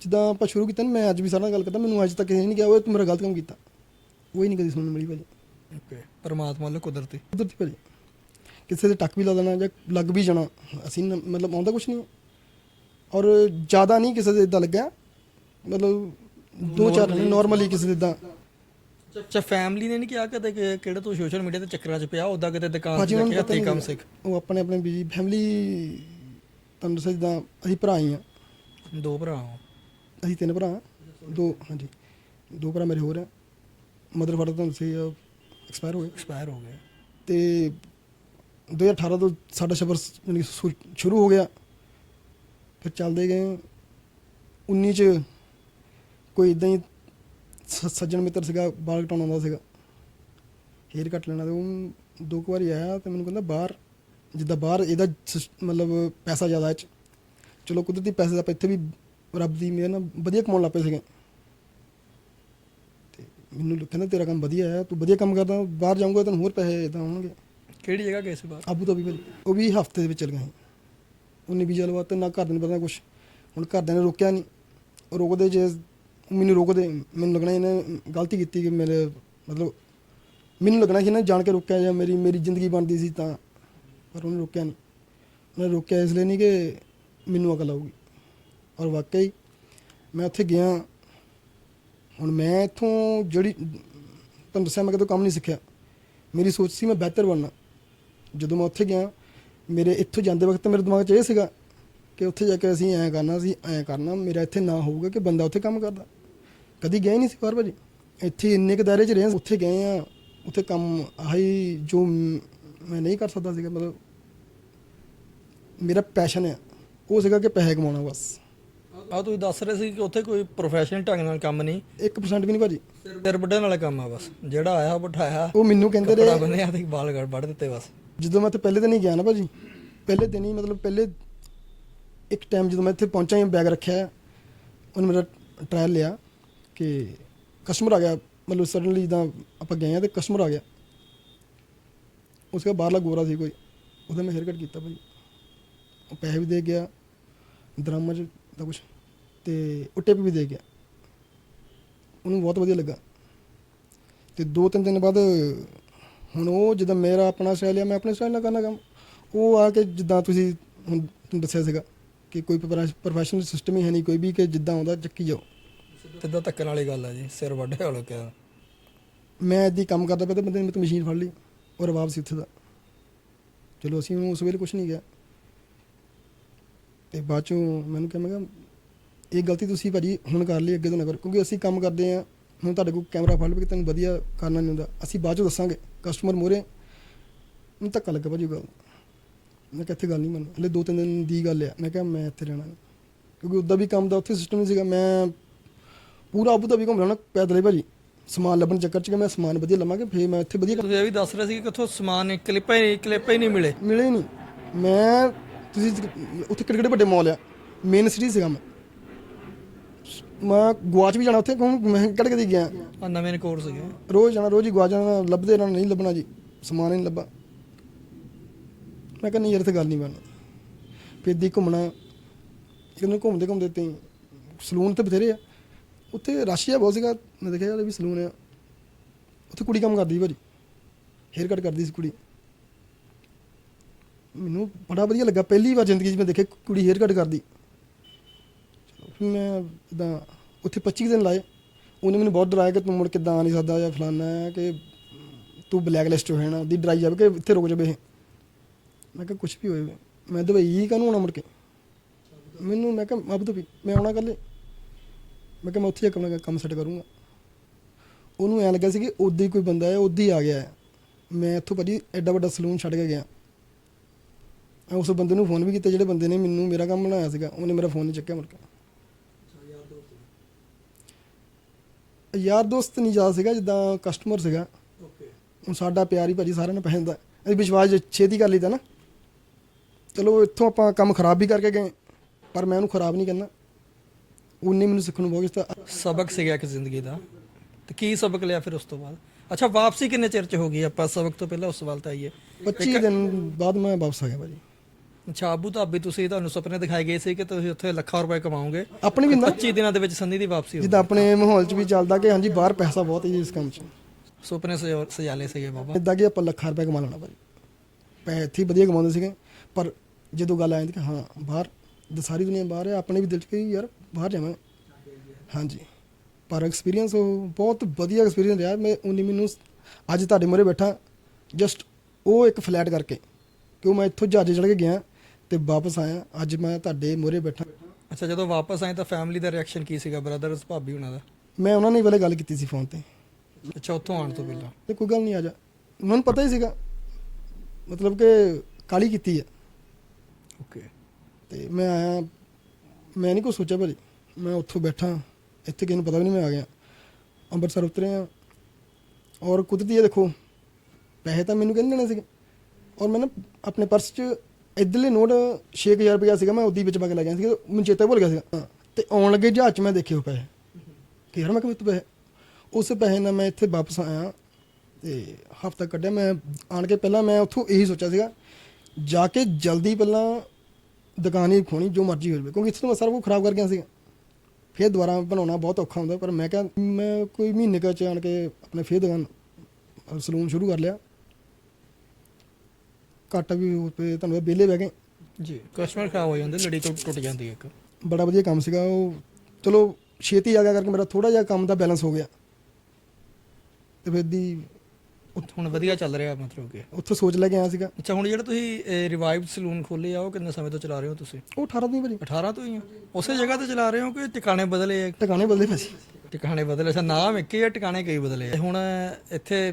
ਜਿੱਦਾਂ ਆਪਾਂ ਸ਼ੁਰੂ ਕੀਤਾ ਨਾ ਮੈਂ ਅੱਜ ਵੀ ਸਾਰਿਆਂ ਨਾਲ ਗੱਲ ਕਰਦਾ ਮੈਨੂੰ ਅੱਜ ਤੱਕ ਕਿਸੇ ਨੇ ਨਹੀਂ ਕਿਹਾ ਉਹ ਤੂੰ ਮੇਰਾ ਗਲਤ ਕੰਮ ਕੀਤਾ। ਉਹ ਹੀ ਨਹੀਂ ਕਦੀ ਸੁਣਨ ਮਿਲੀ ਭਾਜੀ। ਓਕੇ ਪਰਮਾਤਮਾ ਵੱਲੋਂ ਕੁਦਰਤੀ। ਕੁਦਰਤੀ ਭਾਜੀ। ਕਿਸੇ ਦੇ ਟੱਕ ਵੀ ਲਾ ਦੇਣਾ ਜਾਂ ਲੱਗ ਵੀ ਜਾਣਾ ਅਸੀਂ ਮਤਲਬ ਆਉਂਦਾ ਕੁਝ ਨਹੀਂ। ਔਰ ਜ਼ਿਆਦਾ ਨਹੀਂ ਕਿਸੇ ਦੇ ਇਦਾਂ ਲੱਗਿਆ ਮਤਲਬ ਦੋ ਚਾਰ ਨੇ ਨਾਰਮਲੀ ਕਿਸੇ ਦੇ ਇਦਾਂ ਅੱਛਾ ਫੈਮਿਲੀ ਨੇ ਨਹੀਂ ਕਿਹਾ ਕਦੇ ਕਿ ਕਿਹੜੇ ਤੋਂ ਸੋਸ਼ਲ ਮੀਡੀਆ ਤੇ ਚੱਕਰਾਂ 'ਚ ਪਿਆ ਉਦਾਂ ਕਿਤੇ ਦੁਕਾਨ ਤੇ ਉਹਨਾਂ ਨੂੰ ਜਾ ਪਤਾ ਕੇ ਨਹੀਂ ਕੰਮ ਸਿੱਖ? ਉਹ ਆਪਣੇ ਆਪਣੇ ਬੀਜੀ ਫੈਮਿਲੀ ਤੁਹਾਨੂੰ ਦੱਸਿਆ ਜਿੱਦਾਂ ਅਸੀਂ ਭਰਾ ਹੀ ਆ ਦੋ ਭਰਾ ਹੋ। ਅਸੀਂ ਤਿੰਨ ਭਰਾ। ਦੋ ਹਾਂਜੀ। ਦੋ ਭਰਾ ਮੇਰੇ ਹੋਰ ਆ ਮਦਰ ਫਾਦਰ ਤੁਹਾਨੂੰ ਸੀ ਐਕਸਪਾਇਰ ਹੋ ਗਏ ਐਕਸਪਾਇਰ ਹੋ ਗਏ। ਤੇ 2018 ਤੋਂ ਸਾਡਾ ਸਫ਼ਰ ਸ਼ੁਰੂ ਹੋ ਗਿਆ। ਫਿਰ ਚੱਲਦੇ ਗਏ। 19 ਚ ਕੋਈ ਇਦਾਂ ਹੀ ਸ- ਸੱਜਣ ਮਿੱਤਰ ਸੀਗਾ ਬਾਲ ਕਟਾਉਣ ਆਉਂਦਾ ਸੀਗਾ। ਹੇਅਰ ਕੱਟ ਲੈਣਾ ਤੇ ਉਹ ਦੋ ਕੁ ਵਾਰੀ ਆਇਆ ਤੇ ਮੈਨੂੰ ਕਹਿੰਦਾ ਬਾਹਰ ਜਿੱਦਾਂ ਬਾਹਰ ਇਹਦਾ ਸਿਸ- ਮਤਲਬ ਪੈਸਾ ਜ਼ਿਆਦਾ ਇਹ ਚ। ਚਲੋ ਕੁਦਰਤੀ ਪੈਸੇ ਦਾ ਆਪਾਂ ਇੱਥੇ ਵੀ ਰੱਬ ਦੀ ਮਿਹਰ ਨਾਲ ਵਧੀਆ ਕਮਾਉਣ ਲੱਗ ਪਏ ਸੀਗੇ। ਤੇ ਮੈਨੂੰ ਕਹਿੰਦਾ ਤੇਰਾ ਕੰਮ ਵਧੀਆ ਹੈ ਤੂੰ ਵਧੀਆ ਕੰਮ ਕਰਦਾ ਬਾਹਰ ਜਾਊਂਗਾ ਤੈਨੂੰ ਹੋਰ ਪੈਸੇ ਇਦਾਂ ਆਉਣਗੇ। ਕਿਹੜੀ ਜਗ੍ਹਾ ਗਏ ਸੀ ਬਾਹਰ? ਆਬੂ ਧਾਬੀ ਭਾਜੀ ਉਹ ਵੀ ਹਫ਼ਤੇ ਦੇ ਵਿੱਚ ਚਲ ਗਏ। ਸੀ। ਉਹਨੇ ਵੀਜ਼ਾ ਲਵਾ ਤੇ ਨਾ ਘਰਦਿਆਂ ਨੂੰ ਪਤਾ ਕੁਛ। ਹੁਣ ਘਰਦਿਆਂ ਨੇ ਰੋਕਿਆ ਨਹੀਂ ਰੋਕਦੇ ਜੇ ਮੈਨੂੰ ਰੋਕਦੇ। ਮੈਨੂੰ ਲੱਗਣਾ ਇਹਨੇ ਗਲਤੀ ਕੀਤੀ ਕਿ ਮੇਰੇ ਮਤਲਬ ਮੈਨੂੰ ਲੱਗਣਾ ਕਿ ਇਹਨੇ ਜਾਣ ਕੇ ਰੋਕਿਆ ਜਾਂ ਮੇਰੀ ਮੇਰੀ ਜ਼ਿੰਦਗੀ ਬਣਦੀ ਸੀ ਤਾਂ। ਪਰ ਉਹਨੇ ਰੋਕਿਆ ਨਹੀਂ ਉਹਨੇ ਰੋਕਿਆ ਇਸ ਲਈ ਨਹੀਂ ਕਿ ਮੈਨੂੰ ਅਕਲ ਆਊਗੀ। ਔਰ ਵਾਕਈ ਮੈਂ ਉੱਥੇ ਗਿਆ। ਹੁਣ ਮੈਂ ਇੱਥੋਂ ਜਿਹੜੀ, ਤੁਹਾਨੂੰ ਦੱਸਿਆ ਮੈਂ ਕਦੋਂ ਕੰਮ ਨਹੀਂ ਸਿੱਖਿਆ। ਮੇਰੀ ਸੋਚ ਸੀ ਮੈਂ ਬਿਹਤਰ ਬਣਨਾ। ਜਦੋਂ ਮੈਂ ਉੱਥੇ ਗਿਆ ਮੇਰੇ ਇੱਥੋਂ ਜਾਂਦੇ ਵਕਤ ਮੇਰੇ ਦਿਮਾਗ 'ਚ ਇਹ ਸੀਗਾ ਕਿ ਉੱਥੇ ਜਾ ਕੇ ਅਸੀਂ ਐਂ ਕਰਨਾ ਸੀ ਐਂ ਕਰਨਾ ਮੇਰਾ ਇੱਥੇ ਨਾ ਹੋਊਗਾ ਕਿ ਬੰਦਾ ਉੱਥੇ ਕੰਮ ਕਰਦਾ। ਕਦੀ ਗਏ ਨਹੀਂ ਸੀ ਬਾਹਰ ਭਾਜੀ। ਇੱਥੇ ਇੰਨੇ ਕੁ ਦਾਇਰੇ 'ਚ ਰਹੇ ਉੱਥੇ ਗਏ ਆ ਉੱਥੇ ਕੰਮ ਆਹੀ ਜੋ ਮ- ਨਹੀਂ ਕਰ ਸਕਦਾ ਸੀਗਾ ਮਤਲਬ ਮੇਰਾ ਪੈਸ਼ਨ ਹੈ ਉਹ ਸੀਗਾ ਕਿ ਪੈਸੇ ਕਮਾਉਣਾ ਬਸ। ਆ ਤੁਸੀਂ ਦੱਸ ਰਹੇ ਸੀ ਕਿ ਉੱਥੇ ਕੋਈ ਪ੍ਰੋਫੈਸ਼ਨਲ ਢੰਗ ਨਾਲ ਕੰਮ ਨਹੀਂ? 1% ਵੀ ਨਹੀਂ ਭਾਜੀ। ਸਿਰ ਵੱਢਣ ਵਾਲਾ ਕੰਮ ਆ ਬਸ ਜਿਹੜਾ ਆਇਆ ਬਿਠਾਇਆ। ਉਹ ਮੈਨੂੰ ਕਹਿੰਦੇ ਕੱਪੜਾ ਰਹੇ ਬੰਨਿਆ ਤੇ ਬਾਲ ਗੜ ਵੱਢ ਦਿੱਤੇ ਬਸ। ਜਦੋਂ ਮੈਂ ਇੱਥੇ ਪਹਿਲੇ ਦਿਨ ਹੀ ਗਿਆ ਨਾ ਭਾਜੀ, ਪਹਿਲੇ ਦਿਨ ਹੀ ਮਤਲਬ ਪਹਿਲੇ ਇੱਕ ਟਾਈਮ ਜਦੋਂ ਮੈਂ ਇੱਥੇ ਪਹੁੰਚਾ ਹੀ ਬੈਗ ਰੱਖਿਆ, ਉਹਨੇ ਮੇਰਾ ਟ੍ਰਾਇਲ ਲਿਆ ਕਿ ਕਸਟਮਰ ਆ ਗਿਆ, ਮਤਲਬ ਸਡਨਲੀ ਜਿੱਦਾਂ ਆਪਾਂ ਗਏ ਆ ਤੇ ਕਸਟਮਰ ਆ ਗਿਆ। ਉਸਦਾ ਬਾਹਰਲਾ ਗੋਰਾ ਸੀ ਕੋਈ, ਉਹਦਾ ਮੈਂ ਹੇਅਰ ਕੱਟ ਕੀਤਾ ਭਾਜੀ। ਉਹ ਪੈਸੇ ਵੀ ਦੇ ਗਿਆ ਦਰਾਮਜ ਦਾ ਕੁਛ, ਤੇ ਉਹ ਟਿਪ ਵੀ ਦੇ ਗਿਆ। ਉਹਨੂੰ ਬਹੁਤ ਵਧੀਆ ਲੱਗਾ। ਤੇ ਦੋ ਤਿੰਨ ਦਿਨ ਬਾਅਦ ਹੁਣ ਉਹ ਜਿੱਦਾਂ ਮੇਰਾ ਆਪਣਾ ਸਟਾਈਲ ਆ ਮੈਂ ਆਪਣੇ ਸਟਾਈਲ ਨਾਲ ਕਰਨਾ ਕੰਮ। ਉਹ ਆ ਕੇ ਜਿੱਦਾਂ ਤੁਸੀਂ ਹੁਣ ਦੱਸਿਆ ਸੀਗਾ ਕਿ ਕੋਈ ਪ੍ਰੋਫੈਸ਼ਨਲ ਸਿਸਟਮ ਹੀ ਹੈ ਨਹੀਂ ਕੋਈ ਵੀ ਕਿ ਜਿੱਦਾਂ ਆਉਂਦਾ ਚੱਕੀ ਜਾਓ। ਸਿੱਧਾ ਧੱਕਣ ਵਾਲੀ ਗੱਲ ਆ ਜੀ ਸਿਰ ਵੱਢੇ ਵਾਲੋ ਕਿਆ ਮੈਂ ਇੱਦੀ ਕੰਮ ਕਰਦਾ ਪਿਆ ਤੇ ਬੰਦੇ ਨੇ ਮੇਰੇ ਤੋਂ ਮਸ਼ੀਨ ਫੜ ਲਈ ਉਹ ਰਵਾਬ ਸੀ ਉੱਥੇ ਦਾ। ਚਲੋ ਅਸੀਂ ਉਹਨੂੰ ਉਸ ਵੇਲੇ ਕੁਝ ਨਹੀਂ ਗਿਆ ਤੇ ਬਾਅਦ ਚੋਂ ਮੈਨੂੰ ਕਿਹਾ ਮੈਂ ਕਿਹਾ ਇਹ ਗਲਤੀ ਤੁਸੀਂ ਭਾਜੀ ਹੁਣ ਕਰ ਲਈ ਅੱਗੇ ਤੋਂ ਨਾ ਕਰੋ ਕਿਉਂਕਿ ਅਸੀਂ ਕੰਮ ਕਰਦੇ ਆ ਹੁਣ ਤੁਹਾਡੇ ਕੋਲ ਕੈਮਰਾ ਫੜ ਲਵੇ ਕਿ ਤੈਨੂੰ ਵਧੀਆ ਕਰਨਾ ਨਹੀਂ ਹੁੰਦਾ। ਅਸੀਂ ਬਾਅਦ ਚੋਂ ਦੱਸਾਂਗੇ। ਕਸਟਮਰ ਮੋਰੇ ਮੈਨੂੰ ਧੱਕਾ ਲੱਗਾ ਭਾਜੀ ਗੱਲ ਮੈਂ ਕਿਹਾ ਇੱਥੇ ਗੱਲ ਨਹੀਂ ਮੰਨ ਹਲੇ ਦੋ ਤਿੰਨ ਦਿਨ ਦੀ ਗੱਲ ਆ। ਮੈਂ ਕਿਹਾ ਮੈਂ ਇੱਥੇ ਰਹਿਣਾ। ਕਿਉਂਕਿ ਉੱਦਾਂ ਵੀ ਕੰਮ ਦਾ ਉੱਥੇ ਸਿਸਟਮ ਨਹੀਂ ਸੀਗਾ। ਮੈਂ ਪੂਰਾ ਆਬੂ ਧਾਬੀ ਘੁੰਮ ਲੈਣਾ ਪੈਦਲ ਹੀ ਭਾਜੀ। ਸਮਾਨ ਲੱਭਣ ਚੱਕਰ ਚ ਕਿ ਮੈਂ ਸਮਾਨ ਵਧੀਆ ਲਵਾਂਗੇ ਫੇਰ ਮੈਂ ਇੱਥੇ ਵਧੀਆ ਤੁਸੀਂ ਇਹ ਵੀ ਦੱਸ ਰਹੇ ਸੀ ਕਿ ਕਿੱਥੋਂ ਸਮਾਨ ਕਲਿੱਪਾਂ ਹੀ ਕਲਿੱਪਾਂ ਹੀ ਨਹੀਂ ਮਿਲੇ। ਮਿਲੇ ਨਹੀਂ। ਮੈਂ ਤੁਸੀਂ ਉੱਥੇ ਕਿਹੜੇ ਕਿਹੜੇ ਵੱਡੇ ਮਾਲ ਆ? ਮੇਨ ਸਿਟੀ ਸੀਗਾ ਮੈਂ। ਮੈਂ ਗਵਾਚ ਵੀ ਜਾਣਾ ਉੱਥੇ ਕੌਣ ਮੈਂ ਕਿਹੜੇ ਕਦੀ ਗਿਆ। ਆ ਨਵੇਂ ਕੋਰਸ ਸੀਗੇ। ਰੋਜ਼ ਜਾਣਾ ਰੋਜ਼ ਹੀ ਗਵਾਚ ਜਾਣਾ ਲੱਭਦੇ ਰਹਿਣਾ ਨਹੀਂ ਲੱਭਣਾ ਜੀ। ਸਮਾਨ ਹੀ ਨਹੀਂ ਲੱਭਾ। ਮੈਂ ਕਹਿੰਦਾ ਯਾਰ ਇੱਥੇ ਗੱਲ ਨਹੀਂ ਬਣਨੀ। ਫਿਰ ਦੀ ਘੁੰਮਣਾ। ਕਿੰਨੇ ਘੁੰਮਦੇ ਘੁੰਮਦੇ ਤੇ ਸਲੂਨ ਤੇ ਬਥੇਰੇ ਆ। ਉੱਥੇ ਰਸ਼ੀਆ ਬਹੁਤ ਸੀਗਾ। ਮੈਂ ਦੇਖਿਆ ਯਾਰ ਵੀ ਸਲੂਨ ਆ। ਉੱਥੇ ਕੁੜੀ ਕੰਮ ਕਰਦੀ ਭਾਜੀ। ਹੇਅਰ ਕੱਟ ਕਰਦੀ ਸੀ ਕੁੜੀ। ਮੈਨੂੰ ਬੜਾ ਵਧੀਆ ਲੱਗਾ। ਪਹਿਲੀ ਵਾਰ ਜ਼ਿੰਦਗੀ 'ਚ ਮੈਂ ਦੇਖਿਆ ਕੁੜੀ ਹੇਅਰ ਕੱਟ ਕਰਦੀ। ਮੈਂ ਇਦਾਂ ਉੱਥੇ 25 ਦਿਨ ਲਾਏ। ਉਹਨੇ ਮੈਨੂੰ ਬਹੁਤ ਡਰਾਇਆ ਕਿ ਤੂੰ ਮੁੜ ਕਿੱਦਾਂ ਆ ਨਹੀਂ ਸਕਦਾ ਜਾਂ ਫਲਾਨਾ ਹੈ ਕਿ ਤੂੰ ਬਲੈਕ ਲਿਸਟ ਹੋ ਜਾਣਾ, ਦੀ ਡਰਾਈ ਜਾਵੇ ਕਿ ਇੱਥੇ ਰੁਕ ਜਾਵੇ ਇਹ। ਮੈਂ ਕਿਹਾ ਕੁਝ ਵੀ ਹੋਏ ਮੈਂ ਦੁਬਈ ਹੀ ਕਾਹਨੂੰ ਆਉਣਾ ਮੁੜ ਕੇ? ਮੈਨੂੰ ਮੈਂ ਕਿਹਾ ਅਬ ਦੁਬਈ, ਮੈਂ ਆਉਣਾ ਕੱਲੇ ਮੈਂ ਕਿਹਾ ਮੈਂ ਉੱਥੇ ਜਾ ਕੇ ਕੰਮ ਸੈੱਟ ਕਰੂੰਗਾ। ਉਹਨੂੰ ਐਂ ਲੱਗਾ ਸੀ ਕਿ ਉਦੋਂ ਹੀ ਕੋਈ ਬੰਦਾ ਹੈ ਉਦੋਂ ਹੀ ਆ ਗਿਆ ਹੈ। ਮੈਂ ਇੱਥੋਂ ਭਾਜੀ ਐਡਾ ਵੱਡਾ ਸਲੂਨ ਛੱਡ ਕੇ ਗਿਆ। ਮੈਂ ਉਸ ਬੰਦੇ ਨੂੰ ਫੋਨ ਵੀ ਕੀਤਾ, ਜਿਹੜੇ ਬੰਦੇ ਨੇ ਮੈਨੂੰ ਮੇਰਾ ਕੰਮ ਬਣਾਇਆ ਸੀਗਾ, ਉਹਨੇ ਮੇਰਾ ਫੋਨ ਨਹੀਂ ਚੱਕਿਆ ਮੁੜ ਕੇ। ਯਾਰ ਦੋਸਤ ਨਹੀਂ ਜਾ ਸੀਗਾ ਜਿੱਦਾਂ ਕਸਟਮਰ ਸੀਗਾ। ਓਕੇ ਹੁਣ ਸਾਡਾ ਪਿਆਰ ਹੀ ਭਾਜੀ ਸਾਰਿਆਂ ਨੂੰ ਪੈ ਜਾਂਦਾ। ਅਸੀਂ ਵਿਸ਼ਵਾਸ ਜੇ ਛੇਤੀ ਕਰ ਲਈਦਾ ਨਾ। ਚਲੋ ਇੱਥੋਂ ਆਪਾਂ ਕੰਮ ਖਰਾਬ ਵੀ ਕਰਕੇ ਗਏ ਪਰ ਮੈਂ ਉਹਨੂੰ ਖਰਾਬ ਨਹੀਂ ਕਰਨਾ ਉਹਨੇ ਮੈਨੂੰ ਸਿੱਖਣ ਨੂੰ ਬਹੁਤ ਦਿੱਤਾ। ਸਬਕ ਸੀਗਾ ਇੱਕ ਜ਼ਿੰਦਗੀ ਦਾ। ਤੇ ਕੀ ਸਬਕ ਲਿਆ ਫਿਰ ਉਸ ਤੋਂ ਬਾਅਦ? ਅੱਛਾ ਵਾਪਸੀ ਕਿੰਨੇ ਚਿਰ ਚ ਹੋ ਗਈ ਆਪਾਂ ਸਬਕ ਤੋਂ ਪਹਿਲਾਂ ਉਸ ਸਵਾਲ ਤੇ ਆਈਏ? 25 ਦਿਨ ਬਾਅਦ ਮੈਂ ਵਾਪਸ ਆ ਗਿਆ ਭਾਜੀ। ਅੱਛਾ ਆਬੂ ਧਾਬੀ ਤੁਸੀਂ ਤੁਹਾਨੂੰ ਸੁਪਨੇ ਦਿਖਾਏ ਗਏ ਸੀ ਕਿ ਤੁਸੀਂ ਉੱਥੇ ਲੱਖਾਂ ਰੁਪਏ ਕਮਾਓਗੇ ਆਪਣੇ ਵੀ ਹੁੰਦਾ 25 ਦਿਨਾਂ ਦੇ ਵਿੱਚ ਸੰਨੀ ਦੀ ਵਾਪਸੀ ਹੋ ਜਿੱਦਾਂ ਆਪਣੇ ਮਾਹੌਲ 'ਚ ਵੀ ਚੱਲਦਾ ਕਿ ਹਾਂਜੀ ਬਾਹਰ ਪੈਸਾ ਬਹੁਤ ਹੈ ਜੀ ਇਸ ਕੰਮ 'ਚ। ਸੁਪਨੇ ਸਜਾ- ਸਜਾਲੇ ਸੀਗੇ ਬਾਬਾ। ਇਦਾਂ ਕਿ ਆਪਾਂ ਲੱਖਾਂ ਰੁਪਏ ਕਮਾ ਲੈਣਾ ਭਾਜੀ। ਪੈਸੇ ਇੱਥੇ ਹੀ ਵਧੀਆ ਕਮਾਉਂਦੇ ਸੀਗੇ ਪਰ ਜਦੋਂ ਗੱਲ ਆ ਜਾਂਦੀ ਕਿ ਹਾਂ ਬਾਹਰ ਦ- ਸਾਰੀ ਦੁਨੀਆ ਬਾਹਰ ਹੈ ਆਪਣੇ ਵੀ ਦਿਲ 'ਚ ਕਿ ਯਾਰ ਬਾਹਰ ਜਾਵਾਂ ਹਾਂਜੀ। ਪਰ ਐਕਸਪੀਰੀਅੰਸ ਉਹ ਬਹੁਤ ਵਧੀਆ ਐਕਸਪੀਰੀਅੰਸ ਰਿਹਾ। ਮੈਂ ਉਨੀ ਮੈਨੂੰ ਅੱਜ ਤੁਹਾਡੇ ਮੂਹਰੇ ਬੈਠਾ। ਜਸਟ ਉਹ ਇੱਕ ਫਲੈਟ ਕਰਕੇ ਕਿਉਂ ਮੈਂ ਇੱਥੋਂ ਜਹਾਜ਼ ਚੜ੍ਹ ਕੇ ਗਿਆ। ਤੇ ਵਾਪਸ ਆਇਆ। ਅੱਜ ਮੈਂ ਤੁਹਾਡੇ ਮੂਹਰੇ ਬੈਠਾ। ਅੱਛਾ ਜਦੋਂ ਵਾਪਸ ਆਏ ਤਾਂ ਫੈਮਿਲੀ ਦਾ ਰਿਐਕਸ਼ਨ ਕੀ ਸੀਗਾ ਬ੍ਰਦਰਸ ਭਾਬੀ ਉਹਨਾਂ ਦਾ? ਮੈਂ ਉਹਨਾਂ ਨੇ ਪਹਿਲੇ ਗੱਲ ਕੀਤੀ ਸੀ ਫੋਨ ਤੇ। ਅੱਛਾ ਉੱਥੋਂ ਆਉਣ ਤੋਂ ਪਹਿਲਾਂ? ਤੇ ਕੋਈ ਗੱਲ ਨਹੀਂ ਆ ਜਾ। ਉਹਨਾਂ ਨੂੰ ਪਤਾ ਹੀ ਸੀਗਾ। ਮਤਲਬ ਕਿ ਕਾਲੀ ਕੀਤੀ ਹੈ ਓਕੇ ਤੇ ਮੈਂ ਆਇਆ। ਮੈਂ ਨਹੀਂ ਕੁਛ ਸੋਚਿਆ ਭਾਜੀ। ਮੈਂ ਉੱਥੋਂ ਬੈਠਾ। ਇੱਥੇ ਕਿਸੇ ਨੂੰ ਪਤਾ ਵੀ ਨਹੀਂ ਮੈਂ ਆ ਗਿਆ। ਅੰਮ੍ਰਿਤਸਰ ਉਤਰੇ ਆ। ਔਰ ਕੁਦਰਤੀ ਇਹ ਦੇਖੋ ਪੈਸੇ ਤਾਂ ਮੈਨੂੰ ਕਹਿੰਦੇ ਦੇਣੇ ਸੀਗੇ। ਔਰ ਮੈਂ ਨਾ ਆਪਣੇ ਪਰਸ 'ਚ ਇੱਧਰਲੇ ਨੋਟ 6000 ਰੁਪਇਆ ਸੀਗਾ ਮੈਂ ਉਹਦੀ ਵਿੱਚ ਪਾ ਕੇ ਲੈ ਗਿਆ ਸੀਗਾ ਮੈਨੂੰ ਚੇਤਾ ਭੁੱਲ ਗਿਆ ਸੀਗਾ। ਹਾਂ, ਤੇ ਆਉਣ ਲੱਗੇ ਜਹਾਜ਼ 'ਚ ਮੈਂ ਦੇਖੇ ਉਹ ਪੈਸੇ। ਕਿ ਯਾਰ ਮੈਂ ਕਿਹਾ ਮੇਰੇ ਪੈਸੇ ਉਸ ਪੈਸੇ ਨਾਲ ਮੈਂ ਇੱਥੇ ਵਾਪਸ ਆਇਆ ਤੇ ਹਫਤਾ ਕੱਢਿਆ। ਮੈਂ ਆਣ ਕੇ ਪਹਿਲਾਂ ਮੈਂ ਉੱਥੋਂ ਇਹੀ ਸੋਚਿਆ ਸੀਗਾ ਜਾ ਕੇ ਜਲਦੀ ਪਹਿਲਾਂ ਦੁਕਾਨ ਹੀ ਖੋਣੀ ਜੋ ਮਰਜ਼ੀ ਹੋ ਜਾਵੇ ਕਿਉਂਕਿ ਇੱਥੇ ਤੋਂ ਮੈਂ ਸਾਰਾ ਕੁਝ ਖਰਾਬ ਕਰ ਗਿਆ ਸੀਗਾ। ਫਿਰ ਦੁਬਾਰਾ ਬਣਾਉਣਾ ਬਹੁਤ ਔਖਾ ਹੁੰਦਾ ਪਰ ਮੈਂ ਕਿਹਾ ਮੈਂ ਕੋਈ ਮਹੀਨੇ ਕੁ ਚ ਆਣ ਕੇ ਆਪਣੇ ਫਿਰ ਦੁਕਾਨ ਸਲੂਨ ਸ਼ੁਰੂ ਕਰ ਲਿਆ। ਘੱਟ ਵੀ ਪਏ ਤੁਹਾਨੂੰ ਪਤਾ ਵਿਹਲੇ ਬਹਿ ਗਏ। ਜੀ ਕਸਟਮਰ ਖਰਾਬ ਹੋ ਜਾਂਦੇ ਲੜੀ ਤੋਂ ਟੁੱਟ ਜਾਂਦੀ ਹੈ ਇੱਕ। ਬੜਾ ਵਧੀਆ ਕੰਮ ਸੀਗਾ ਉਹ ਚਲੋ ਛੇਤੀ ਆ ਗਿਆ ਕਰਕੇ ਮੇਰਾ ਥੋੜਾ ਜਿਹਾ ਕੰਮ ਦਾ ਬੈਲੈਂਸ ਹੋ ਗਿਆ। ਤੇ ਫਿਰ ਦੀ ਹੁਣ ਵਧੀਆ ਚੱਲ ਰਿਹਾ ਮਤਲਬ ਕਿ। ਉੱਥੋਂ ਸੋਚ ਲੈ ਕੇ ਆਇਆ ਸੀਗਾ। ਅੱਛਾ ਹੁਣ ਜਿਹੜਾ ਤੁਸੀਂ ਰਿਵਾਈਵਡ ਸਲੂਨ ਖੋਲੇ ਆ ਉਹ ਕਿੰਨੇ ਸਮੇਂ ਤੋਂ ਚਲਾ ਰਹੇ ਹੋ ਤੁਸੀਂ? ਉਹ 18 ਦਿਨ ਭਾਜੀ 18 ਤੋਂ ਹੀ ਆ। ਉਸੇ ਜਗ੍ਹਾ ਤੇ ਚਲਾ ਰਹੇ ਹੋ ਕਿ ਟਿਕਾਣੇ ਬਦਲੇ ਆ? ਟਿਕਾਣੇ ਬਦਲੇ ਭਾਜੀ। ਟਿਕਾਣੇ ਬਦਲੇ ਅੱਛਾ ਨਾਮ ਇੱਕ ਹੀ ਆ ਟਿਕਾਣੇ ਕਈ ਬਦਲੇ ਆ। ਹੁਣ ਇੱਥੇ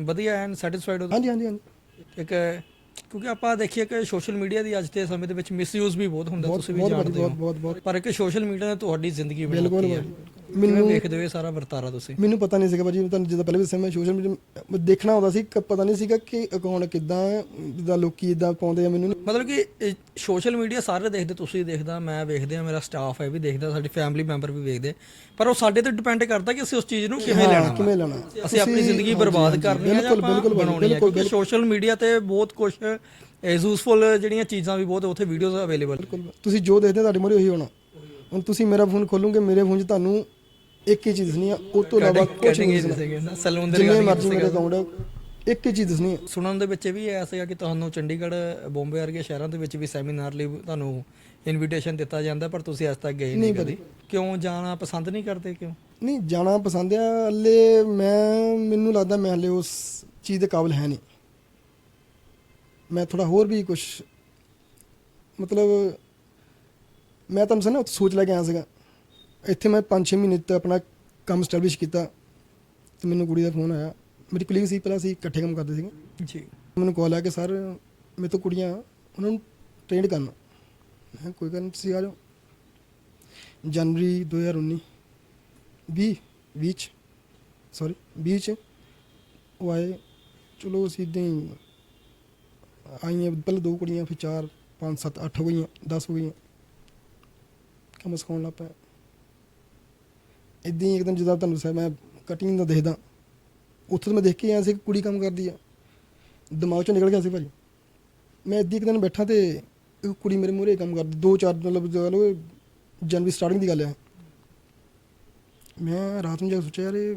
ਵਧੀਆ ਐਨ ਸੈਟੀਸਫਾਈਡ ਹੋ ਹਾਂਜੀ ਹਾਂਜੀ ਹਾਂਜੀ। ਇੱਕ ਕਿਉਂਕਿ ਆਪਾਂ ਦੇਖੀਏ ਕਿ ਸੋਸ਼ਲ ਮੀਡੀਆ ਦੀ ਅੱਜ ਦੇ ਸਮੇਂ ਦੇ ਵਿੱਚ ਮਿਸਯੂਜ਼ ਵੀ ਬਹੁਤ ਹੁੰਦਾ ਬਹੁਤ ਤੁਸੀਂ ਵੀ ਬਹੁਤ ਜਾਣਦੇ ਬਹੁਤ ਹੋ ਬਹੁਤ ਪਰ ਇੱਕ ਸੋਸ਼ਲ ਮੀਡੀਆ ਨੇ ਤੁਹਾਡੀ ਜ਼ਿੰਦਗੀ ਬਿਲਕੁਲ ਬਣਾਈ ਹੈ। ਮੈਨੂੰ ਵੇਖਦੇ ਹੋ ਇਹ ਸਾਰਾ ਵਰਤਾਰਾ ਤੁਸੀਂ? ਮੈਨੂੰ ਪਤਾ ਨਹੀਂ ਸੀਗਾ ਭਾਜੀ ਤੁਹਾਨੂੰ ਜਿੱਦਾਂ ਪਹਿਲੇ ਵੀ ਦੱਸਿਆ ਮੈਂ ਸੋਸ਼ਲ ਮੀਡੀਆ ਦੇਖਣਾ ਹੁੰਦਾ ਸੀ ਕ- ਪਤਾ ਨਹੀਂ ਸੀਗਾ ਕਿ ਅਕਾਊਂਟ ਕਿੱਦਾਂ ਜਿੱਦਾਂ ਲੋਕੀ ਇਦਾਂ ਪਾਉਂਦੇ ਆ ਮੈਨੂੰ ਮਤਲਬ ਕਿ ਸੋਸ਼ਲ ਮੀਡੀਆ ਸਾਰੇ ਦੇਖਦੇ ਤੁਸੀਂ ਦੇਖਦਾ ਮੈਂ ਵੇਖਦੇ ਆ ਮੇਰਾ ਸਟਾਫ ਹੈ ਵੀ ਦੇਖਦਾ ਸਾਡੀ ਫੈਮਿਲੀ ਮੈਂਬਰ ਵੀ ਵੇਖਦੇ। ਪਰ ਉਹ ਸਾਡੇ ਤੇ ਡਿਪੈਂਡ ਕਰਦਾ ਕਿ ਅਸੀਂ ਉਸ ਚੀਜ਼ ਨੂੰ ਕਿਵੇਂ ਹਾਂ, ਲੈਣਾ। ਕਿਵੇਂ ਲੈਣਾ। ਅਸੀਂ ਆਪਣੀ ਜ਼ਿੰਦਗੀ ਬਰਬਾਦ ਕਰਨੀ ਹੈ ਜਾਂ ਬਿਲਕੁਲ ਬਿਲਕੁਲ ਬਣਾਉਣੀ ਹੈ ਕਿਉਂਕਿ ਸੋਸ਼ਲ ਮੀਡੀਆ ਤੇ ਬਹੁਤ ਕੁਝ ਯੂਜ਼ਫੁਲ ਜਿਹੜੀਆਂ ਚੀਜ਼ਾਂ ਵੀ ਬਹੁਤ ਉੱਥੇ ਵੀਡੀਓਜ਼ ਅਵੇਲੇਬਲ ਤੁਸੀਂ ਜੋ ਦੇਖਦੇ ਤੁਹਾਡੇ ਮੂਹਰੇ ਉਹੀ ਹੋਣਾ। ਹੁਣ ਤੁਸੀਂ ਮੇਰਾ ਫੋਨ ਖੋਲੋਗੇ ਮੇਰੇ ਫੋਨ 'ਚ ਤੁਹਾਨੂੰ ਇੱਕ ਹੀ ਚੀਜ਼ ਦਿਸਣੀ ਆ ਉਹ ਤੋਂ ਇਲਾਵਾ ਕੁਝ ਨਹੀਂ ਇਹ ਦਿਸਣਾ ਸੀਗੇ ਨਾ ਸੈਲੂਨ ਦੇ ਜਿੰਨੇ ਮਰਜ਼ੀ ਮੇਰੇ। ਅਕਾਊਂਟ ਇੱਕ ਹੀ ਚੀਜ਼ ਦਿਸਣੀ ਸੁਣਨ ਦੇ ਵਿੱਚ ਵੀ ਆਇਆ ਸੀਗਾ ਕਿ ਤੁਹਾਨੂੰ ਚੰਡੀਗੜ੍ਹ ਬੰਬੇ ਵਰਗੇ ਸ਼ਹਿਰਾਂ ਦੇ ਵਿੱਚ ਵੀ ਸੈਮੀਨਾਰ ਲਈ ਤੁਹਾਨੂੰ ਇਨਵੀਟੇਸ਼ਨ ਦਿੱਤਾ ਜਾਂਦਾ ਪਰ ਤੁਸੀਂ ਅੱਜ ਤੱਕ ਗਏ ਨਹੀਂ ਕਦੀ। ਕਿਉਂ ਜਾਣਾ ਪਸੰਦ ਨਹੀਂ ਕਰਦੇ ਕਿਉਂ? ਨਹੀਂ ਜਾਣਾ ਪਸੰਦ ਆ ਹਲੇ ਮੈਂ ਮੈਨੂੰ ਲੱਗਦਾ ਮੈਂ ਹਲੇ ਉਸ ਚੀਜ਼ ਦੇ ਕਾਬਿਲ ਹੈ ਨਹੀਂ। ਮੈਂ ਥੋੜਾ ਹੋਰ ਵੀ ਕੁਝ ਮਤਲਬ ਮੈਂ ਤੁਹਾਨੂੰ ਸੁਣਾ ਸੋਚ ਲੈ ਕੇ ਆਇਆ ਸੀਗਾ। ਇੱਥੇ ਮੈਂ 5-6 ਮਹੀਨੇ ਤੱਕ ਆਪਣਾ ਕੰਮ ਸਟੈਬਲਿਸ਼ ਕੀਤਾ ਤੇ ਮੈਨੂੰ ਕੁੜੀ ਦਾ ਫੋਨ ਆਇਆ। ਮੇਰੀ ਕੁਲੀਗ ਸੀ ਪਹਿਲਾਂ ਅਸੀਂ ਇਕੱਠੇ ਕੰਮ ਕਰਦੇ ਸੀਗੇ। ਜੀ। ਮੈਨੂੰ ਕਾਲ ਆ ਕਿ ਸਰ ਮੇਰੇ ਤੋਂ ਕੁੜੀਆਂ ਉਹਨਾਂ ਨੂੰ ਟ੍ਰੇਨਡ ਕਰਨਾ। ਮੈਂ ਕੋਈ ਗੱਲ ਨਹੀਂ ਤੁਸੀਂ ਆ ਜਾਓ। ਜਨਵਰੀ 2019 20 ਵਿੱਚ ਸੌਰੀ 20 ਚ ਉਹ ਆਏ। ਚਲੋ ਹੀ ਆਈਆਂ ਪਹਿਲਾਂ ਦੋ ਕੁੜੀਆਂ ਫਿਰ ਚਾਰ ਪੰਜ ਸੱਤ ਅੱਠ ਹੋ ਗਈਆਂ 10 ਹੋ ਗਈਆਂ। ਕੰਮ ਸਿਖਾਉਣ ਲੱਗ ਪਿਆ ਇੱਦਾਂ ਹੀ ਇੱਕਦਮ ਜਿੱਦਾਂ ਤੁਹਾਨੂੰ ਦੱਸਿਆ ਮੈਂ ਕਟਿੰਗ ਦਾ ਦੇਖਦਾ, ਉੱਥੇ ਤਾਂ ਮੈਂ ਦੇਖ ਕੇ ਆਇਆ ਸੀ ਕਿ ਕੁੜੀ ਕੰਮ ਕਰਦੀ ਆ। ਦਿਮਾਗ ਚੋਂ ਨਿਕਲ ਗਿਆ ਸੀ ਭਾਜੀ। ਮੈਂ ਇੱਦੀ ਇੱਕ ਦਿਨ ਬੈਠਾ ਤੇ ਇੱਕ ਕੁੜੀ ਮੇਰੇ ਮੂਹਰੇ ਕੰਮ ਕਰਦੀ, ਦੋ ਚਾਰ ਮਤਲਬ ਜੋ ਲੋ ਜਨਵਰੀ ਸਟਾਰਟਿੰਗ ਦੀ ਗੱਲ ਹੈ ਮੈਂ ਰਾਤ ਨੂੰ ਜਾ ਕੇ ਸੋਚਿਆ, ਯਾਰ ਇਹ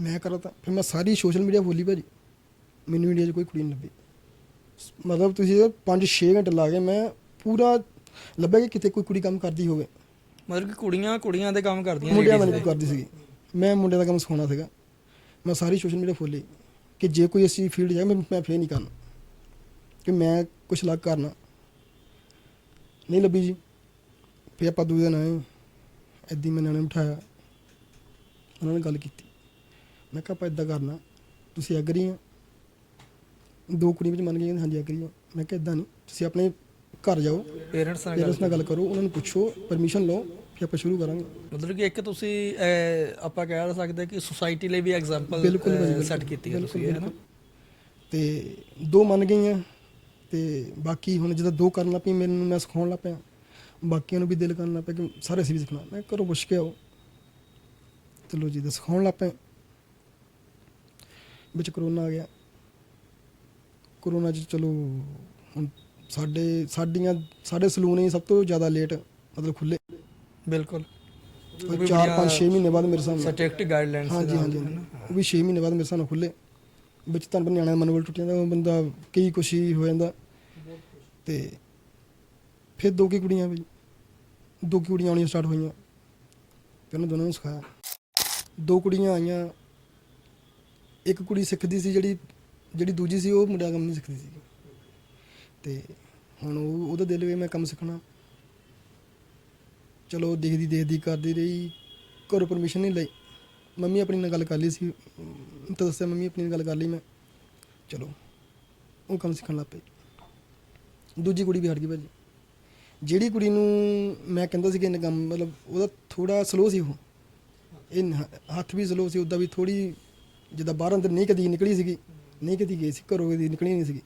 ਮੈਂ ਕਰਾਂ ਤਾਂ। ਫਿਰ ਮੈਂ ਸਾਰੀ ਸੋਸ਼ਲ ਮੀਡੀਆ ਖੋਲੀ ਭਾਜੀ। ਮੈਨੂੰ ਇੰਡੀਆ 'ਚ ਕੋਈ ਕੁੜੀ ਨਹੀਂ ਲੱਭੀ। ਮਤਲਬ ਤੁਸੀਂ 5-6 ਘੰਟੇ ਲਾ ਕੇ ਮੈਂ ਪੂਰਾ ਲੱਭਿਆ ਕਿ ਕਿਤੇ ਕੋਈ ਕੁੜੀ ਕੰਮ ਕਰਦੀ ਹੋਵੇ। ਮਤਲਬ ਕਿ ਕੁੜੀਆਂ ਕੁੜੀਆਂ ਦੇ ਕੰਮ ਕਰਦੀਆਂ ਮੁੰਡਿਆਂ ਵਾਲੀ ਕਰਦੀ ਸੀਗੀ। ਮੈਂ ਮੁੰਡੇ ਦਾ ਕੰਮ ਸਿਖਾਉਣਾ ਸੀਗਾ। ਮੈਂ ਸਾਰੀ ਸੋਸ਼ਲ ਮੀਡੀਆ ਖੋਲੀ ਕਿ ਜੇ ਕੋਈ ਅਸੀਂ ਫੀਲਡ ਜਾਏ ਮੈਂ ਮੈਂ ਫੇਰ ਨਹੀਂ ਕਰਨਾ। ਕਿ ਮੈਂ ਕੁਛ ਲੱਗ ਕਰਨਾ। ਨਹੀਂ ਲੱਭੀ ਜੀ। ਫਿਰ ਆਪਾਂ ਦੂਜੇ ਦਿਨ ਆਏ। ਐਦੀ ਮੈਂ ਨਿਆਣੇ ਨੂੰ ਬਿਠਾਇਆ। ਉਹਨਾਂ ਨੇ ਗੱਲ ਕੀਤੀ। ਮੈਂ ਕਿਹਾ ਆਪਾਂ ਇਦਾਂ ਕਰਨਾ। ਤੁਸੀਂ ਐਗਰੀ ਆ ਦੋ ਕੁੜੀ ਵਿੱਚ ਮੰਨ ਗਈਆਂ ਹਾਂਜੀ ਐਗਰੀ ਆ ਮੈਂ ਕਿਹਾ ਇਦਾਂ ਨਹੀਂ। ਤੁਸੀਂ ਆਪਣੇ ਘਰ ਜਾਓ। ਨਾਲ ਪੇਰੈਂਟਸ ਨਾਲ ਗੱਲ ਕਰੋ। ਉਹਨਾਂ ਨੂੰ ਪੁੱਛੋ। ਪਰਮਿਸ਼ਨ ਲਓ। ਫਿਰ ਆਪਾਂ ਸ਼ੁਰੂ ਕਰਾਂਗੇ। ਮਤਲਬ ਕਿ ਇੱਕ ਤੁਸੀਂ ਆਪਾਂ ਕਹਿ ਸਕਦੇ ਕਿ ਸੁਸਾਇਟੀ ਲਈ ਵੀ ਐਗਜ਼ਾਮਪਲ। ਸੈੱਟ ਕੀਤੀ ਹੈ ਤੁਸੀਂ ਹੈ ਨਾ? ਤੇ ਦੋ ਮੰਨ ਗਈਆਂ ਤੇ ਬਾਕੀ ਹੁਣ ਜਦੋਂ ਦੋ ਕਰਨ ਲੱਗ ਪਈ ਮੈਨੂੰ ਮੈਂ ਸਿਖਾਉਣ ਲੱਗ ਪਿਆ। ਬਾਕੀਆਂ ਨੂੰ ਵੀ ਦਿਲ ਕਰਨ ਲੱਗ ਪਿਆ ਕਿ ਸਾਰੇ ਅਸੀਂ ਵੀ ਸਿੱਖਣਾ। ਮੈਂ ਘਰੋਂ ਪੁੱਛ ਕੇ ਆਓ। ਚਲੋ ਜੀ ਤੇ ਸਿਖਾਉਣ ਲੱਗ ਪਏ ਵਿੱਚ ਕਰੋਨਾ ਆ ਗਿਆ। ਕਰੋਨਾ ਚ ਚਲੋ ਹੁਣ ਸਾਡੇ ਸਾਡੀਆਂ ਸਾਡੇ ਸਲੂਨ ਹੀ ਸਭ ਤੋਂ ਜ਼ਿਆਦਾ ਲੇਟ ਮਤਲਬ ਖੁੱਲੇ ਬਿਲਕੁਲ। 4 5 6 ਮਹੀਨੇ ਬਾਅਦ ਮੇਰੇ ਸਾਹਮਣੇ। ਸਟ੍ਰਿਕਟ ਗਾਈਡਲਾਈਨਸ ਹਾਂਜੀ ਹਾਂਜੀ ਉਹ ਵੀ 6 ਮਹੀਨੇ ਬਾਅਦ ਮੇਰੇ ਸਾਹਮਣੇ ਖੁੱਲੇ ਵਿੱਚ ਤਾਂ ਨਿਆਣਿਆਂ ਦਾ ਮਨੋਬਲ ਟੁੱਟ ਜਾਂਦਾ ਉਹ ਬੰਦਾ ਕਈ ਕੁਛ ਹੀ ਹੋ ਜਾਂਦਾ। ਤੇ ਫਿਰ ਦੋ ਕੀ ਕੁੜੀਆਂ ਵੀ। ਦੋ ਕੀ ਕੁੜੀਆਂ ਆਉਣੀਆਂ ਸਟਾਰਟ ਹੋਈਆਂ। ਫਿਰ ਉਹਨਾਂ ਦੋਨਾਂ ਨੂੰ ਸਿਖਾਇਆ। ਦੋ ਕੁੜੀਆਂ ਆਈਆਂ। ਇੱਕ ਕੁੜੀ ਸਿੱਖਦੀ ਸੀ ਜਿਹੜੀ ਜਿਹੜੀ ਦੂਜੀ ਸੀ ਉਹ ਮੁੰਡਾ ਕੰਮ ਨਹੀਂ ਸਿੱਖਦੀ ਸੀ ਤੇ ਹੁਣ ਉਹ ਉਹਦਾ ਦਿਲ ਵੀ ਮੈਂ ਕੰਮ ਸਿੱਖਣਾ। ਚਲੋ ਦੇਖਦੀ ਦੇਖਦੀ ਕਰਦੀ ਰਹੀ, ਘਰੋਂ ਪਰਮਿਸ਼ਨ ਨਹੀਂ ਲਈ। ਮੰਮੀ ਆਪਣੀ ਨਾਲ ਗੱਲ ਕਰ ਲਈ ਸੀ। ਤਾਂ ਦੱਸਿਆ, ਮੰਮੀ ਆਪਣੀ ਨਾਲ ਗੱਲ ਕਰ ਲਈ ਮੈਂ। ਚਲੋ, ਉਹ ਕੰਮ ਸਿੱਖਣ ਲੱਗ ਪਈ। ਦੂਜੀ ਕੁੜੀ ਵੀ ਹਟ ਗਈ ਭਾਜੀ। ਜਿਹੜੀ ਕੁੜੀ ਨੂੰ ਮੈਂ ਕਹਿੰਦਾ ਸੀ ਕਿ ਇਹਨੇ ਕੰਮ, ਮਤਲਬ ਉਹਦਾ ਥੋੜਾ ਸਲੋ ਸੀ ਉਹ। ਇਹ ਹੱਥ ਵੀ ਸਲੋ ਸੀ, ਉਹਦਾ ਵੀ ਥੋੜੀ ਜਿੱਦਾਂ ਬਾਹਰ ਅੰਦਰ ਨਹੀਂ ਕਦੀ ਨਿਕਲੀ ਸੀਗੀ। ਨਹੀਂ ਕਦੀ ਗਈ ਸੀ, ਘਰੋਂ ਕਦੀ ਨਿਕਲੀ ਨਹੀਂ ਸੀਗੀ।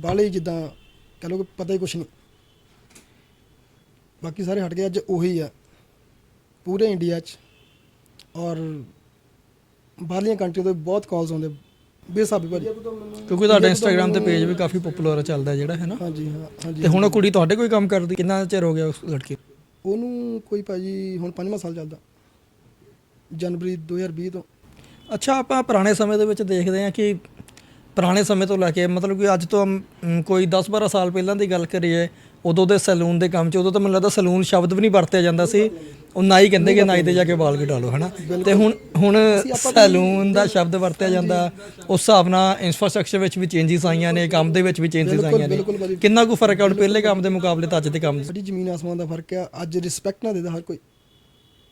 ਬਾਹਲੇ ਜਿੱਦਾਂ, ਕਹ ਲਓ ਕਿ ਪਤਾ ਹੀ ਕੁਛ ਨਹੀਂ। ਬਾਕੀ ਸਾਰੇ ਹਟ ਗਏ ਅੱਜ ਉਹੀ ਆ। ਪੂਰੇ ਇੰਡੀਆ 'ਚ। ਔਰ ਬਾਹਰਲੀਆਂ ਕੰਟਰੀ ਤੋਂ ਬਹੁਤ ਕਾਲਸ ਆਉਂਦੇ। ਬੇਸਾਬੀ ਭਾਜੀ। ਕਿਉਂਕਿ ਤੁਹਾਡਾ ਇੰਸਟਾਗ੍ਰam ਤੇ ਪੇਜ ਵੀ ਕਾਫੀ ਪਪੂਲਰ ਚੱਲਦਾ ਜਿਹੜਾ ਹੈ ਨਾ? ਹਾਂਜੀ ਹਾਂ ਹਾਂਜੀ ਤੇ ਹੁਣ ਉਹ ਕੁੜੀ ਤੁਹਾਡੇ ਕੋਈ ਕੰਮ ਕਰਦੀ? ਕਿੰਨਾ ਚਿਰ ਹੋ ਗਿਆ ਉਸ ਲੜਕੀ ਨੂੰ? ਉਹਨੂੰ ਕੋਈ ਭਾਜੀ ਹੁਣ ਪੰਜਵਾਂ ਸਾਲ ਚੱਲਦਾ। ਜਨਵਰੀ 2020 ਤੋਂ। ਅੱਛਾ ਆਪਾਂ ਪੁਰਾਣੇ ਸਮੇਂ ਦੇ ਵਿੱਚ ਦੇਖਦੇ ਹਾਂ ਕਿ ਪੁਰਾਣੇ ਸਮੇਂ ਤੋਂ ਲੈ ਕੇ ਮਤਲਬ ਕਿ ਅੱਜ ਤੋਂ ਕੋਈ 10-12 ਸਾਲ ਪਹਿਲਾਂ ਦੀ ਗੱਲ ਕਰੀਏ ਉਦੋਂ ਦੇ ਸੈਲੂਨ ਦੇ ਕੰਮ 'ਚ ਉਦੋਂ ਤਾਂ ਮੈਨੂੰ ਲੱਗਦਾ ਸੈਲੂਨ ਸ਼ਬਦ ਵੀ ਨਹੀਂ ਵਰਤਿਆ ਜਾਂਦਾ ਸੀ। ਉਹ ਨਾਈ ਕਹਿੰਦੇ ਕਿ ਨਾਈ ਤੇ ਜਾ ਕੇ ਵਾਲ ਕਟਾ ਲਓ ਹਨਾ? ਤੇ ਹੁਣ ਹੁਣ ਸੈਲੂਨ ਦਾ ਸ਼ਬਦ ਵਰਤਿਆ ਜਾਂਦਾ। ਉਸ ਹਿਸਾਬ ਨਾਲ ਇਨਫਰਾਸਟ੍ਰਕਚਰ ਵਿੱਚ ਵੀ ਚੇਂਜਸ ਆਈਆਂ ਨੇ ਕੰਮ ਦੇ ਵਿੱਚ ਵੀ ਚੇਂਜਸ ਆਈਆਂ ਨੇ। ਕਿੰਨਾ ਕੁ ਫ਼ਰਕ ਹੈ ਹੁਣ ਪਹਿਲੇ ਕੰਮ ਦੇ ਮੁਕਾਬਲੇ ਤਾਂ ਅੱਜ ਦੇ ਕੰਮ ਸਾਡੀ ਜ਼ਮੀਨ ਆਸਮਾਨ ਦਾ ਫ਼ਰਕ ਆ। ਅੱਜ ਰਿਸਪੈਕਟ ਨਾ ਦੇਦਾ ਹਰ ਕੋਈ।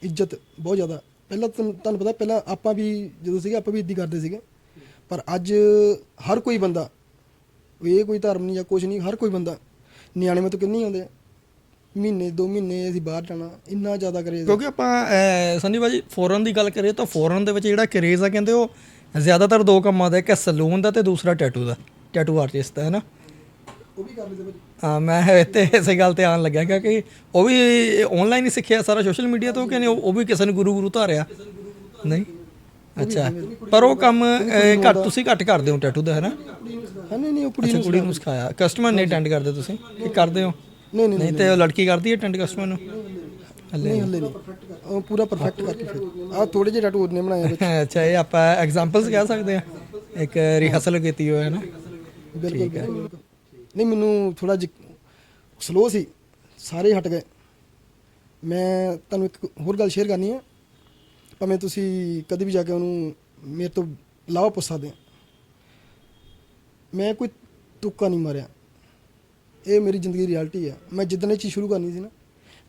ਇੱਜ਼ਤ ਬਹੁਤ ਜ਼ਿਆਦਾ। ਪਹਿਲਾਂ ਤੁਹਾਨੂੰ ਤੁਹਾਨੂੰ ਪਤਾ ਪਹਿਲਾਂ ਆਪਾਂ ਵੀ ਜਦੋਂ ਸੀਗੇ ਆਪਾਂ ਵੀ ਇੱਦੀ ਕਰਦੇ ਸੀਗੇ। ਪਰ ਅੱਜ ਹਰ ਕੋਈ ਬੰਦਾ ਇਹ ਕੋਈ ਧਰਮ ਨਹੀਂ ਜਾਂ ਕੁਝ ਨਹੀਂ ਹਰ ਕੋਈ ਬੰਦਾ ਨਿਆਣੇ ਮੇ ਤੋਂ ਕਿੰਨੇ ਆਉਂਦੇ ਆ? ਮਹੀਨੇ ਦੋ ਮਹੀਨੇ ਅਸੀਂ ਬਾਹਰ ਜਾਣਾ ਇੰਨਾ ਜ਼ਿਆਦਾ ਕਰੇਜ਼ ਕਿਉਂਕਿ ਆਪਾਂ ਸੰਨੀ ਭਾਜੀ ਫੋਰਨ ਦੀ ਗੱਲ ਕਰੀਏ ਤਾਂ ਫੋਰਨ ਦੇ ਵਿੱਚ ਜਿਹੜਾ ਕਰੇਜ਼ ਆ ਕਹਿੰਦੇ ਉਹ ਜ਼ਿਆਦਾਤਰ ਦੋ ਕੰਮਾਂ ਦਾ ਇੱਕ ਹੈ ਸਲੂਨ ਦਾ ਤੇ ਦੂਸਰਾ ਟੈਟੂ ਦਾ ਟੈਟੂ ਆਰਟਿਸਟ ਦਾ ਹੈ ਨਾ? ਉਹ ਵੀ ਕਰ ਲੈਂਦੇ ਭਾਜੀ। ਹਾਂ ਮੈਂ ਇੱਥੇ ਇਸੇ ਗੱਲ ਤੇ ਆਉਣ ਲੱਗਿਆ ਕਿ ਉਹ ਵੀ ਆਨਲਾਈਨ ਹੀ ਸਿੱਖਿਆ ਸਾਰਾ ਸੋਸ਼ਲ ਮੀਡੀਆ ਤੋਂ ਕਿ ਨਹੀਂ ਉਹ ਵੀ ਕਿਸੇ ਨੇ ਗੁਰੂ ਗੁਰੂ ਧਾਰਿਆ। ਨਹੀਂ? ਅੱਛਾ। ਪਰ ਉਹ ਕੰਮ ਅਹ, ਘੱਟ ਤੁਸੀਂ ਘੱਟ ਕਰਦੇ ਹੋ ਟੈਟੂ ਦਾ ਹੈ ਨਾ? ਹਾਂ ਨਹੀਂ ਨਹੀਂ ਉਹ ਕੁੜੀ ਅੱਛਾ ਨੂੰ ਕੁੜੀ ਨੂੰ ਸਿਖਾਇਆ। ਕਸਟਮਰ ਨਹੀਂ ਅਟੈਂਡ ਕਰਦੇ ਤੁਸੀਂ? ਕਿ ਕਰਦੇ ਹੋ? ਨਹੀਂ ਨਹੀਂ ਨਹੀਂ ਤੇ ਉਹ ਲੜਕੀ ਕਰਦੀ ਹੈ ਅਟੈਂਡ ਕਸਟਮਰ ਨੂੰ? ਹੱਲੇ ਨਹੀਂ ਹੱਲੇ ਨਹੀਂ। ਉਹ ਪੂਰਾ ਪਰਫੈਕਟ ਕਰਕੇ ਫਿਰ। ਆ ਥੋੜੇ ਜਿਹੇ ਟੈਟੂ ਨੇ ਬਣਾਏ ਆ ਵਿੱਚ। ਅੱਛਾ ਇਹ ਆਪਾਂ ਐਗਜ਼ਾਮਪਲਸ ਕਹਿ ਸਕਦੇ ਆ ਇੱਕ ਰਿਹਰਸਲ ਕੀਤੀ ਹੋਇਆ ਹੈ ਨਾ? ਬਿਲਕੁਲ ਬਿਲਕੁਲ। ਨਹੀਂ ਮੈਨੂੰ ਥੋੜਾ ਸਲੋ ਸੀ। ਸਾਰੇ ਹਟ ਗਏ। ਮੈਂ ਤੁਹਾਨੂੰ ਇੱਕ ਹੋਰ ਗੱਲ ਸ਼ੇਅਰ ਕਰਨੀ ਹੈ। ਭਾਵੇਂ ਤੁਸੀਂ ਕਦੇ ਵੀ ਜਾ ਕੇ ਉਹਨੂੰ ਮੇਰੇ ਤੋਂ ਲਾਓ ਪੁੱਛ ਸਕਦੇ ਆ। ਮੈਂ ਕੋਈ ਤੁੱਕਾ ਨਹੀਂ ਮਾਰਿਆ। ਇਹ ਮੇਰੀ ਜ਼ਿੰਦਗੀ ਦੀ ਰਿਐਲਿਟੀ ਹੈ ਮੈਂ ਜਿੱਦਣ ਇਹ ਚੀਜ਼ ਸ਼ੁਰੂ ਕਰਨੀ ਸੀ ਨਾ,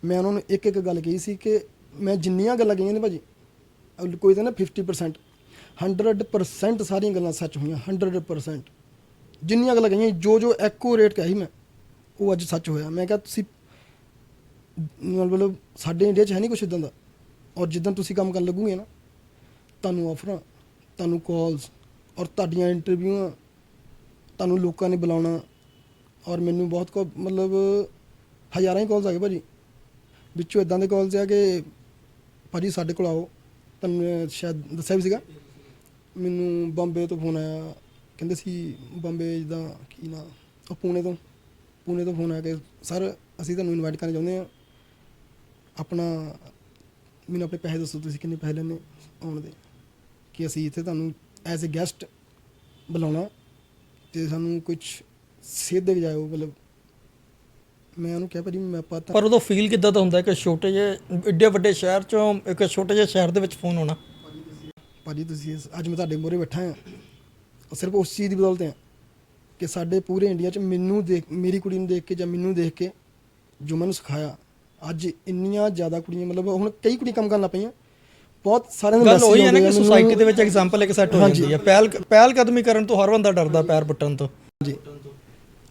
ਮੈਂ ਉਹਨਾਂ ਨੂੰ ਇੱਕ ਇੱਕ ਗੱਲ ਕਹੀ ਸੀ ਕਿ ਮੈਂ ਜਿੰਨੀਆਂ ਗੱਲਾਂ ਕਹੀਆਂ ਨੇ ਭਾਜੀ, ਅਹ ਕੋਈ ਤਾਂ ਨਾ 50% 100% ਸਾਰੀਆਂ ਗੱਲਾਂ ਸੱਚ ਹੋਈਆਂ 100% ਜਿੰਨੀਆਂ ਗੱਲਾਂ ਕਹੀਆਂ ਜੋ ਜੋ ਐਕੂਰੇਟ ਕਹੀ ਮੈਂ, ਉਹ ਅੱਜ ਸੱਚ ਹੋਇਆ। ਮੈਂ ਕਿਹਾ ਤੁਸੀਂ, ਮਤਲਬ ਸਾਡੇ ਇੰਡੀਆ 'ਚ ਹੈ ਨਹੀਂ ਕੁਛ ਇਦਾਂ ਦਾ। ਔਰ ਜਿੱਦਾਂ ਤੁਸੀਂ ਕੰਮ ਕਰਨ ਲੱਗੋਗੇ ਨਾ, ਤੁਹਾਨੂੰ ਆਫਰਾਂ, ਤੁਹਾਨੂੰ ਕਾਲਸ ਔਰ ਤੁਹਾਡੀਆਂ ਇੰਟਰਵਿਊਆਂ ਤੁਹਾਨੂੰ ਲੋਕਾਂ ਨੇ ਬੁਲਾਉਣਾ ਔਰ ਮੈਨੂੰ ਬਹੁਤ ਕੋ, ਮਤਲਬ ਹਜ਼ਾਰਾਂ ਹੀ ਕਾਲਸ ਆ ਗਏ ਭਾਜੀ। ਵਿੱਚੋਂ ਇਦਾਂ ਦੇ ਕਾਲਸ ਆ ਕਿ ਭਾਜੀ ਸਾਡੇ ਕੋਲ ਆਓ। ਤੁਹਾਨੂੰ ਸ਼ਾਇਦ ਦੱਸਿਆ ਵੀ ਸੀਗਾ। ਮੈਨੂੰ ਬੰਬੇ ਤੋਂ ਫੋਨ ਆਇਆ। ਕਹਿੰਦੇ ਸੀ ਬੰਬੇ ਜਿੱਦਾਂ ਕੀ ਨਾ, ਉਹ ਪੂਨੇ ਤੋਂ ਪੂਨੇ ਤੋਂ ਫੋਨ ਆਇਆ ਕਿ ਸਰ ਅਸੀਂ ਤੁਹਾਨੂੰ ਇਨਵਾਈਟ ਕਰਨਾ ਚਾਹੁੰਦੇ ਹਾਂ। ਆਪਣਾ ਮੈਨੂੰ ਆਪਣੇ ਪੈਸੇ ਦੱਸੋ ਤੁਸੀਂ ਕਿੰਨੇ ਪੈਸੇ ਲੈਣੇ ਆਉਣ ਦੇ? ਕਿ ਅਸੀਂ ਇੱਥੇ ਤੁਹਾਨੂੰ ਐਜ਼ ਅ ਗੈਸਟ ਬੁਲਾਉਣਾ। ਤੇ ਸਾਨੂੰ ਕੁਝ ਸੇਧ ਦੇ ਜਾਇਓ ਮਤਲਬ ਮੈਂ ਉਹਨੂੰ ਕਿਹਾ ਭਾਜੀ ਮੈਂ ਆਪਾਂ ਤਾਂ ਪਰ ਉਦੋਂ ਫੀਲ ਕਿੱਦਾਂ ਦਾ ਹੁੰਦਾ ਕਿ ਛੋਟੇ ਜਿਹੇ ਏਡੇ ਵੱਡੇ ਸ਼ਹਿਰ ਚੋਂ ਇੱਕ ਛੋਟੇ ਜਿਹੇ ਸ਼ਹਿਰ ਦੇ ਵਿੱਚ ਫੋਨ ਹੋਣਾ ਭਾਜੀ ਤੁਸੀਂ ਇਸ- ਅੱਜ ਮੈਂ ਤੁਹਾਡੇ ਮੂਹਰੇ ਬੈਠਾ ਹਾਂ। ਉਹ ਸਿਰਫ ਉਸ ਚੀਜ਼ ਦੀ ਬਦੌਲਤ ਹੈ ਕਿ ਸਾਡੇ ਪੂਰੇ ਇੰਡੀਆ 'ਚ ਮੈਨੂੰ ਦੇਖ ਮੇਰੀ ਕੁੜੀ ਨੂੰ ਦੇਖ ਕੇ ਜਾਂ ਮੈਨੂੰ ਦੇਖ ਕੇ ਜੋ ਮੈਨੂੰ ਸਿਖਾਇਆ ਅੱਜ ਇੰਨੀਆਂ ਜ਼ਿਆਦਾ ਕੁੜੀਆਂ ਮਤਲਬ ਹੁਣ ਕਈ ਕੁੜੀਆਂ ਕੰਮ ਕਰਨ ਲੱਗ ਪਈਆਂ। ਬਹੁਤ ਸਾਰਿਆਂ ਨੂੰ ਗੱਲ message ਉਹੀ ਹੈ ਨਾ ਆਉਂਦੇ ਕਿ ਮੈਨੂੰ- ਸੁਸਾਇਟੀ ਦੇ ਵਿੱਚ ਐਗਜ਼ਾਮਪਲ ਇੱਕ ਸੈੱਟ ਹੋ ਹਾਂਜੀ। ਜਾਂਦੀ ਹੈ ਪਹਿਲ ਪਹਿਲ ਕਦਮੀ ਕਰਨ ਤੋਂ ਹਰ ਬੰਦਾ ਡਰਦਾ ਪੈਰ ਪੁੱਟਣ ਤੋਂ। ਜੀ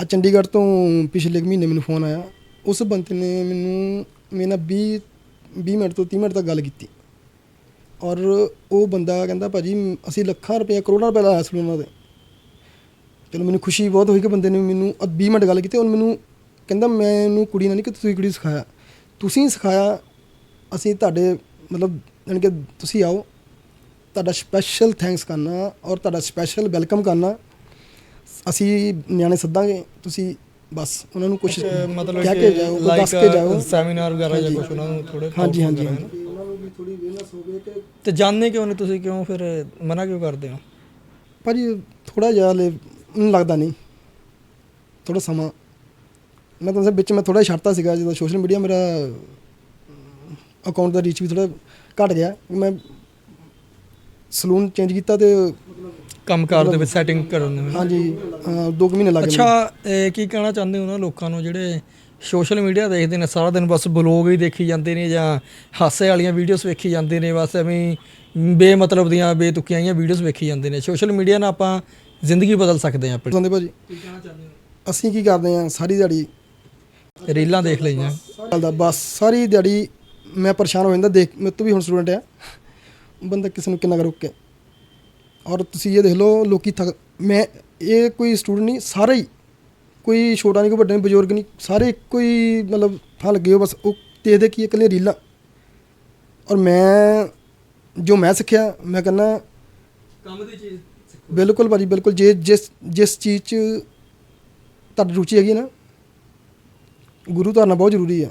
ਆ ਚੰਡੀਗੜ੍ਹ ਤੋਂ ਪਿਛਲੇ ਕੁ ਮਹੀਨੇ ਮੈਨੂੰ ਫੋਨ ਆਇਆ। ਉਸ ਬੰਦੇ ਨੇ ਮੈਨੂੰ ਮੇਰੇ ਨਾਲ 20 20 ਮਿੰਟ ਤੋਂ 30 ਮਿੰਟ ਤੱਕ ਗੱਲ ਕੀਤੀ। ਔਰ ਉਹ ਬੰਦਾ ਕਹਿੰਦਾ ਭਾਜੀ ਅਸੀਂ ਲੱਖਾਂ ਰੁਪਏ ਕਰੋੜਾਂ ਰੁਪਏ ਲਾਇਆ ਸੀ ਉਹਨਾਂ ਦੇ। ਚਲੋ ਮੈਨੂੰ ਖੁਸ਼ੀ ਬਹੁਤ ਹੋਈ ਕਿ ਬੰਦੇ ਨੇ ਮੈਨੂੰ ਅੱਧ 20 ਮਿੰਟ ਗੱਲ ਕੀਤੀ। ਉਹਨੇ ਮੈਨੂੰ ਕਹਿੰਦਾ ਮੈਨੂੰ ਕੁੜੀ ਨਾਲ ਨਹੀਂ ਕਿ ਤੁਸੀਂ ਕੁੜੀ ਸਿਖਾਇਆ। ਤੁਸੀਂ ਸਿਖਾਇਆ ਅਸੀਂ ਤੁਹਾਡੇ ਮਤਲਬ ਜਾਣੀ ਕਿ ਤੁਸੀਂ ਆਓ ਤੁਹਾਡਾ ਸਪੈਸ਼ਲ ਥੈਂਕਸ ਕਰਨਾ ਔਰ ਤੁਹਾਡਾ ਸਪੈਸ਼ਲ ਵੈਲਕਮ ਕਰਨਾ। ਅਸੀਂ ਨਿਆਣੇ ਸੱਦਾਂਗੇ ਤੁਸੀਂ ਬਸ ਉਹਨਾਂ ਨੂੰ ਕੁਝ ਮਤਲਬ ਕਹਿ ਕੇ ਜਾਓ ਕੋਈ ਦੱਸ ਕੇ ਜਾਓ। ਸੈਮੀਨਾਰ ਵਗੈਰਾ ਜਾਂ। ਕੁਝ ਉਹਨਾਂ ਨੂੰ ਥੋੜੇ ਹਾਂਜੀ ਹਾਂਜੀ ਉਹਨਾਂ ਨੂੰ ਵੀ ਥੋੜੀ ਅਵੇਅਰਨੈਸ ਹੋਵੇ ਕਿ ਤੇ ਜਾਣਦੇ ਕਿਉਂ ਨਹੀਂ ਤੁਸੀਂ ਕਿਉਂ ਫਿਰ ਮਨਾ ਕਿਉਂ ਕਰਦੇ ਹੋ? ਭਾਜੀ ਥੋੜਾ ਜਿਹਾ ਮੈਨੂੰ ਲੱਗਦਾ ਨਹੀਂ। ਥੋੜਾ ਸਮਾਂ ਮੈਂ ਤੁਹਾਨੂੰ ਵਿੱਚ ਮੈਂ ਥੋੜਾ ਛੱਡਤਾ ਸੀਗਾ ਜਦੋਂ ਸੋਸ਼ਲ ਮੀਡੀਆ ਮੇਰਾ ਅਕਾਊਂਟ ਦਾ ਰੀਚ ਵੀ ਥੋੜਾ ਘਟ ਗਿਆ। ਮੈਂ ਸਲੂਨ ਚੇਂਜ ਕੀਤਾ ਤੇ ਕੰਮਕਾਰ ਦੇ ਵਿੱਚ ਸੈਟਿੰਗ ਕਰਨ ਦੇ ਵਿੱਚ। ਹਾਂਜੀ ਅਹ, ਦੋ ਕੁ ਮਹੀਨੇ ਲੱਗ ਗਏ ਅੱਛਾ ਕੀ ਕਹਿਣਾ ਚਾਹੁੰਦੇ ਹੋ ਉਹਨਾਂ ਲੋਕਾਂ ਨੂੰ ਜਿਹੜੇ ਸੋਸ਼ਲ ਮੀਡੀਆ ਦੇਖਦੇ ਨੇ ਸਾਰਾ ਦਿਨ ਬਸ ਬਲੌਗ ਹੀ ਦੇਖੀ ਜਾਂਦੇ ਨੇ ਜਾਂ ਹਾਸੇ ਵਾਲੀਆਂ ਵੀਡੀਓਜ਼ ਵੇਖੀ ਜਾਂਦੇ ਨੇ ਬਸ ਐਵੇਂ ਬੇਮਤਲਬ ਦੀਆਂ ਬੇਤੁਕੀਆਂ ਜਿਹੀਆਂ ਵੀਡੀਓਜ਼ ਵੇਖੀ ਜਾਂਦੇ ਨੇ। ਸੋਸ਼ਲ ਮੀਡੀਆ ਨਾਲ ਆਪਾਂ ਜ਼ਿੰਦਗੀ ਬਦਲ ਸਕਦੇ ਹਾਂ ਆਪਣੀ। ਸੰਦੇ ਭਾਜੀ। ਕੀ ਕਹਿਣਾ ਚਾਹੁੰਦੇ ਅਸੀਂ ਕੀ ਕਰਦੇ ਹਾਂ ਸਾਰੀ ਦਿਹਾੜੀ ਰੀਲਾਂ ਦੇਖ ਲਈਆਂ। ਚੱਲਦਾ ਬਸ ਸਾਰੀ ਦਿਹਾੜੀ ਮੈਂ ਪਰੇਸ਼ਾਨ ਹੋ ਜਾਂਦਾ ਦੇਖ ਮੇਰੇ ਤੋਂ ਵੀ ਹੁਣ ਸਟੂਡੈਂਟ ਆ। ਬੰਦਾ ਕਿਸੇ ਨੂੰ ਕਿੰਨਾ ਰੋਕ। ਔਰ ਤੁਸੀਂ ਇਹ ਦੇਖ ਲਓ ਲੋਕੀ ਥਕ ਮੈਂ ਇਹ ਕੋਈ ਸਟੂਡੈਂਟ ਨਹੀਂ ਸਾਰੇ ਹੀ। ਕੋਈ ਛੋਟਾ ਨਹੀਂ ਕੋਈ ਵੱਡਾ ਨਹੀਂ ਬਜ਼ੁਰਗ ਨਹੀਂ ਸਾਰੇ ਇੱਕੋ ਹੀ ਮਤਲਬ ਥਾਂ ਲੱਗੇ ਹੋ ਬਸ। ਉਹ ਦੇਖਦੇ ਕੀ ਇਕੱਲੇ ਰੀਲਾਂ। ਔਰ ਮੈਂ ਜੋ ਮੈਂ ਸਿੱਖਿਆ ਮੈਂ ਕਹਿੰਦਾ ਕੰਮ ਦੀ ਚੀਜ਼ ਬਿਲਕੁਲ ਭਾਜੀ ਬਿਲਕੁਲ। ਜੇ ਜਿਸ ਜਿਸ ਚੀਜ਼ 'ਚ ਤੁਹਾਡੀ ਰੁਚੀ ਹੈਗੀ ਨਾ ਗੁਰੂ ਧਾਰਨਾ ਬਹੁਤ ਜ਼ਰੂਰੀ ਆ।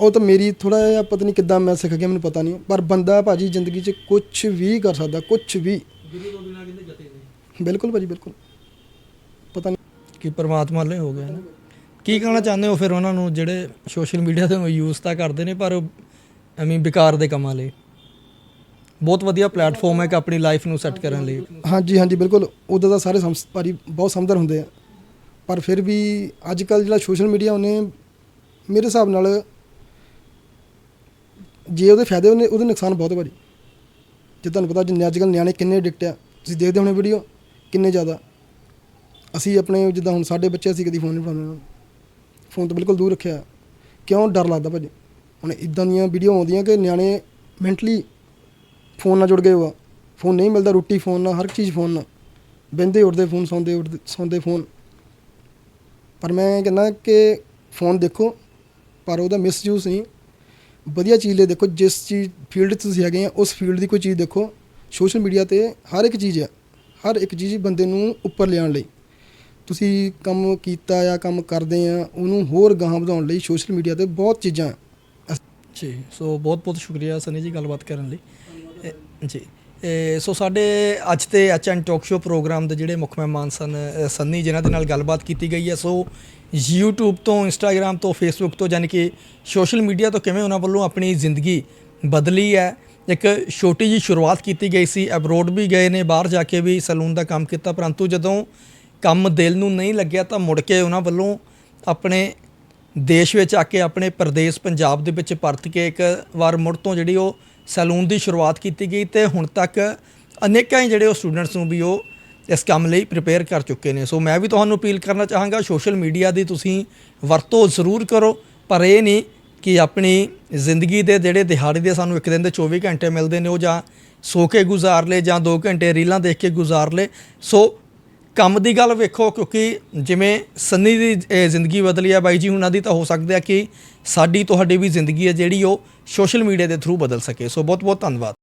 ਉਹ ਤਾਂ ਮੇਰੀ ਥੋੜਾ ਜਿਹਾ ਪਤਾ ਨਹੀਂ ਕਿੱਦਾਂ ਮੈਂ ਸਿੱਖ ਗਿਆ ਮੈਨੂੰ ਪਤਾ ਨਹੀਂ। ਪਰ ਬੰਦਾ ਭਾਜੀ ਜ਼ਿੰਦਗੀ 'ਚ ਕੁਝ ਵੀ ਕਰ ਸਕਦਾ ਕੁਝ ਵੀ। ਗੁਰੂ ਤੋਂ ਬਿਨਾਂ ਕਿਤੇ ਗਤੀ ਨਹੀਂ। ਬਿਲਕੁਲ ਭਾਜੀ ਬਿਲਕੁਲ। ਪਤਾ ਨਹੀਂ। ਕਿ ਪਰਮਾਤਮਾ ਲਈ ਹੋ ਗਿਆ ਨਾ। ਕੀ ਕਹਿਣਾ ਚਾਹੁੰਦੇ ਹੋ ਫਿਰ ਉਹਨਾਂ ਨੂੰ ਜਿਹੜੇ ਸੋਸ਼ਲ ਮੀਡੀਆ ਤੇ ਯੂਜ਼ ਤਾਂ ਕਰਦੇ ਨੇ ਪਰ ਐਵੇਂ ਬੇਕਾਰ ਦੇ ਕੰਮਾਂ ਲਈ? ਬਹੁਤ ਵਧੀਆ ਪਲੇਟਫਾਰਮ ਹੈ ਕਿ ਆਪਣੀ ਲਾਈਫ ਨੂੰ ਸੈੱਟ ਕਰਨ ਲਈ। ਹਾਂਜੀ ਹਾਂਜੀ ਬਿਲਕੁਲ। ਉਦੋਂ ਤਾਂ ਸਾਰੇ ਸਮਝ ਭਾਜੀ ਬਹੁਤ ਸਮਝਦਾਰ ਹੁੰਦੇ ਆ। ਪਰ ਫਿਰ ਵੀ ਅੱਜ ਕੱਲ ਜਿਹੜਾ ਸੋਸ਼ਲ ਮੀਡੀਆ ਉਹਨੇ ਮੇਰੇ ਹਿਸਾਬ ਨਾਲ ਜੇ ਉਹਦੇ ਫਾਇਦੇ ਉਹਨੇ ਉਹਦੇ ਨੁਕਸਾਨ ਬਹੁਤ ਭਾਜੀ। ਜੇ ਤੁਹਾਨੂੰ ਪਤਾ ਜਿੰਨੇ ਅੱਜ ਕੱਲ ਨਿਆਣੇ ਕਿੰਨੇ ਐਡਿਕਟ ਆ, ਤੁਸੀਂ ਦੇਖਦੇ ਹੋਣੇ ਵੀਡੀਓ ਕਿੰਨੇ ਜ਼ਿਆਦਾ। ਅਸੀਂ ਆਪਣੇ ਜਿੱਦਾਂ ਹੁਣ ਸਾਡੇ ਬੱਚੇ ਅਸੀਂ ਕਦੀ ਫੋਨ ਨਹੀਂ ਫੜਾਉਂਦੇ ਫੋਨ ਤੋਂ ਬਿਲਕੁਲ ਦੂਰ ਰੱਖਿਆ। ਕਿਉਂ? ਡਰ ਲੱਗਦਾ ਭਾਜੀ। ਹੁਣ ਇਦਾਂ ਦੀਆਂ ਵੀਡੀਓ ਆਉਂਦੀਆਂ ਕਿ ਨਿਆਣੇ ਮੈਂਟਲੀ ਫੋਨ ਨਾਲ ਜੁੜ ਗਏ ਹੋਆ। ਫੋਨ ਨਹੀਂ ਮਿਲਦਾ, ਰੋਟੀ ਫੋਨ ਨਾਲ, ਹਰ ਇੱਕ ਚੀਜ਼ ਫੋਨ ਨਾਲ। ਬਹਿੰਦੇ ਉੱਠਦੇ ਫੋਨ ਸੌਂਦੇ ਉੱਠਦੇ, ਸੌਂਦੇ ਫੋਨ ਪਰ ਮੈਂ ਕਹਿੰਦਾ ਕਿ ਫੋਨ ਦੇਖੋ। ਪਰ ਉਹਦਾ ਮਿਸਯੂਜ਼ ਨਹੀਂ ਵਧੀਆ ਚੀਜ਼ ਲਈ ਦੇਖੋ ਜਿਸ ਚੀਜ਼ ਫੀਲਡ 'ਚ ਤੁਸੀਂ ਹੈਗੇ ਆ ਉਸ ਫੀਲਡ ਦੀ ਕੋਈ ਚੀਜ਼ ਦੇਖੋ। ਸੋਸ਼ਲ ਮੀਡੀਆ ਤੇ ਹਰ ਇੱਕ ਚੀਜ਼ ਆ। ਹਰ ਇੱਕ ਚੀਜ਼ ਬੰਦੇ ਨੂੰ ਉੱਪਰ ਲਿਆਉਣ ਲਈ। ਤੁਸੀਂ ਕੰਮ ਕੀਤਾ ਜਾਂ ਕੰਮ ਕਰਦੇ ਆ ਉਹਨੂੰ ਹੋਰ ਗਾਹਾਂ ਵਧਾਉਣ ਲਈ ਸੋਸ਼ਲ ਮੀਡੀਆ ਤੇ ਬਹੁਤ ਚੀਜ਼ਾਂ। ਜੀ ਸੋ ਬਹੁਤ ਬਹੁਤ ਸ਼ੁਕਰੀਆ ਸਨੀ ਜੀ ਗੱਲਬਾਤ ਕਰਨ ਲਈ। ਜੀ। ਸੋ ਸਾਡੇ ਅੱਜ ਤੇ ਐਚਐਨ ਟਾਕ ਸ਼ੋ ਪ੍ਰੋਗਰਾਮ ਦੇ ਜਿਹੜੇ ਮੁੱਖ ਮਹਿਮਾਨ ਸਨ ਸੰਨੀ, ਜਿਨ੍ਹਾਂ ਦੇ ਨਾਲ ਗੱਲਬਾਤ ਕੀਤੀ ਗਈ ਹੈ। ਸੋ YouTube ਤੋਂ, Instagram ਤੋਂ, Facebook ਤੋਂ ਯਾਨੀ ਕਿ ਸੋਸ਼ਲ ਮੀਡੀਆ ਤੋਂ ਕਿਵੇਂ ਉਹਨਾਂ ਵੱਲੋਂ ਆਪਣੀ ਜ਼ਿੰਦਗੀ ਬਦਲੀ ਹੈ। ਇੱਕ ਛੋਟੀ ਜੀ ਸ਼ੁਰੂਆਤ ਕੀਤੀ ਗਈ ਸੀ। ਅਬਰੋਡ ਵੀ ਗਏ ਨੇ, ਬਾਹਰ ਜਾ ਕੇ ਵੀ ਸਲੂਨ ਦਾ ਕੰਮ ਕੀਤਾ, ਪਰੰਤੂ ਜਦੋਂ ਕੰਮ ਦਿਲ ਨੂੰ ਨਹੀਂ ਲੱਗਿਆ ਤਾਂ ਮੁੜ ਕੇ ਉਹਨਾਂ ਵੱਲੋਂ ਆਪਣੇ ਦੇਸ਼ ਵਿੱਚ ਆ ਕੇ ਆਪਣੇ ਪ੍ਰਦੇਸ਼, ਪੰਜਾਬ ਦੇ ਵਿੱਚ ਪਰਤ ਕੇ ਇੱਕ ਵਾਰ ਮੁੜ ਤੋਂ ਜਿਹੜੀ ਉਹ ਸੈਲੂਨ ਦੀ ਸ਼ੁਰੂਆਤ ਕੀਤੀ ਗਈ ਤੇ ਹੁਣ ਤੱਕ ਅਨੇਕਾਂ ਹੀ ਜਿਹੜੇ ਉਹ ਸਟੂਡੈਂਟਸ ਨੂੰ ਵੀ ਉਹ ਇਸ ਕੰਮ ਲਈ ਪ੍ਰਿਪੇਅਰ ਕਰ ਚੁੱਕੇ ਨੇ। ਸੋ ਮੈਂ ਵੀ ਤੁਹਾਨੂੰ ਅਪੀਲ ਕਰਨਾ ਚਾਹਾਂਗਾ, ਸੋਸ਼ਲ ਮੀਡੀਆ ਦੀ ਤੁਸੀਂ ਵਰਤੋਂ ਜ਼ਰੂਰ ਕਰੋ, ਪਰ ਇਹ ਨਹੀਂ ਕਿ ਆਪਣੀ ਜ਼ਿੰਦਗੀ ਦੇ ਜਿਹੜੇ ਦਿਹਾੜੇ ਦੇ ਸਾਨੂੰ ਇੱਕ ਦਿਨ ਦੇ 24 ਘੰਟੇ ਮਿਲਦੇ ਨੇ, ਉਹ ਜਾਂ ਸੋ ਕੇ ਗੁਜ਼ਾਰ ਲਏ ਜਾਂ 2 ਘੰਟੇ ਰੀਲਾਂ ਦੇਖ ਕੇ ਗੁਜ਼ਾਰ ਲਏ। ਸੋ ਕੰਮ ਦੀ ਗੱਲ ਵੇਖੋ, ਕਿਉਂਕਿ ਜਿਵੇਂ ਸੰਨੀ ਦੀ ਜ਼ਿੰਦਗੀ ਬਦਲੀ ਆ ਬਾਈ ਜੀ, ਉਹਨਾਂ ਦੀ ਤਾਂ ਹੋ ਸਕਦਾ ਕਿ ਸਾਡੀ ਤੁਹਾਡੀ ਵੀ ਜ਼ਿੰਦਗੀ ਹੈ ਜਿਹੜੀ ਉਹ ਸੋਸ਼ਲ ਮੀਡੀਆ ਦੇ ਥਰੂ ਬਦਲ ਸਕੇ। ਸੋ ਬਹੁਤ ਬਹੁਤ ਧੰਨਵਾਦ।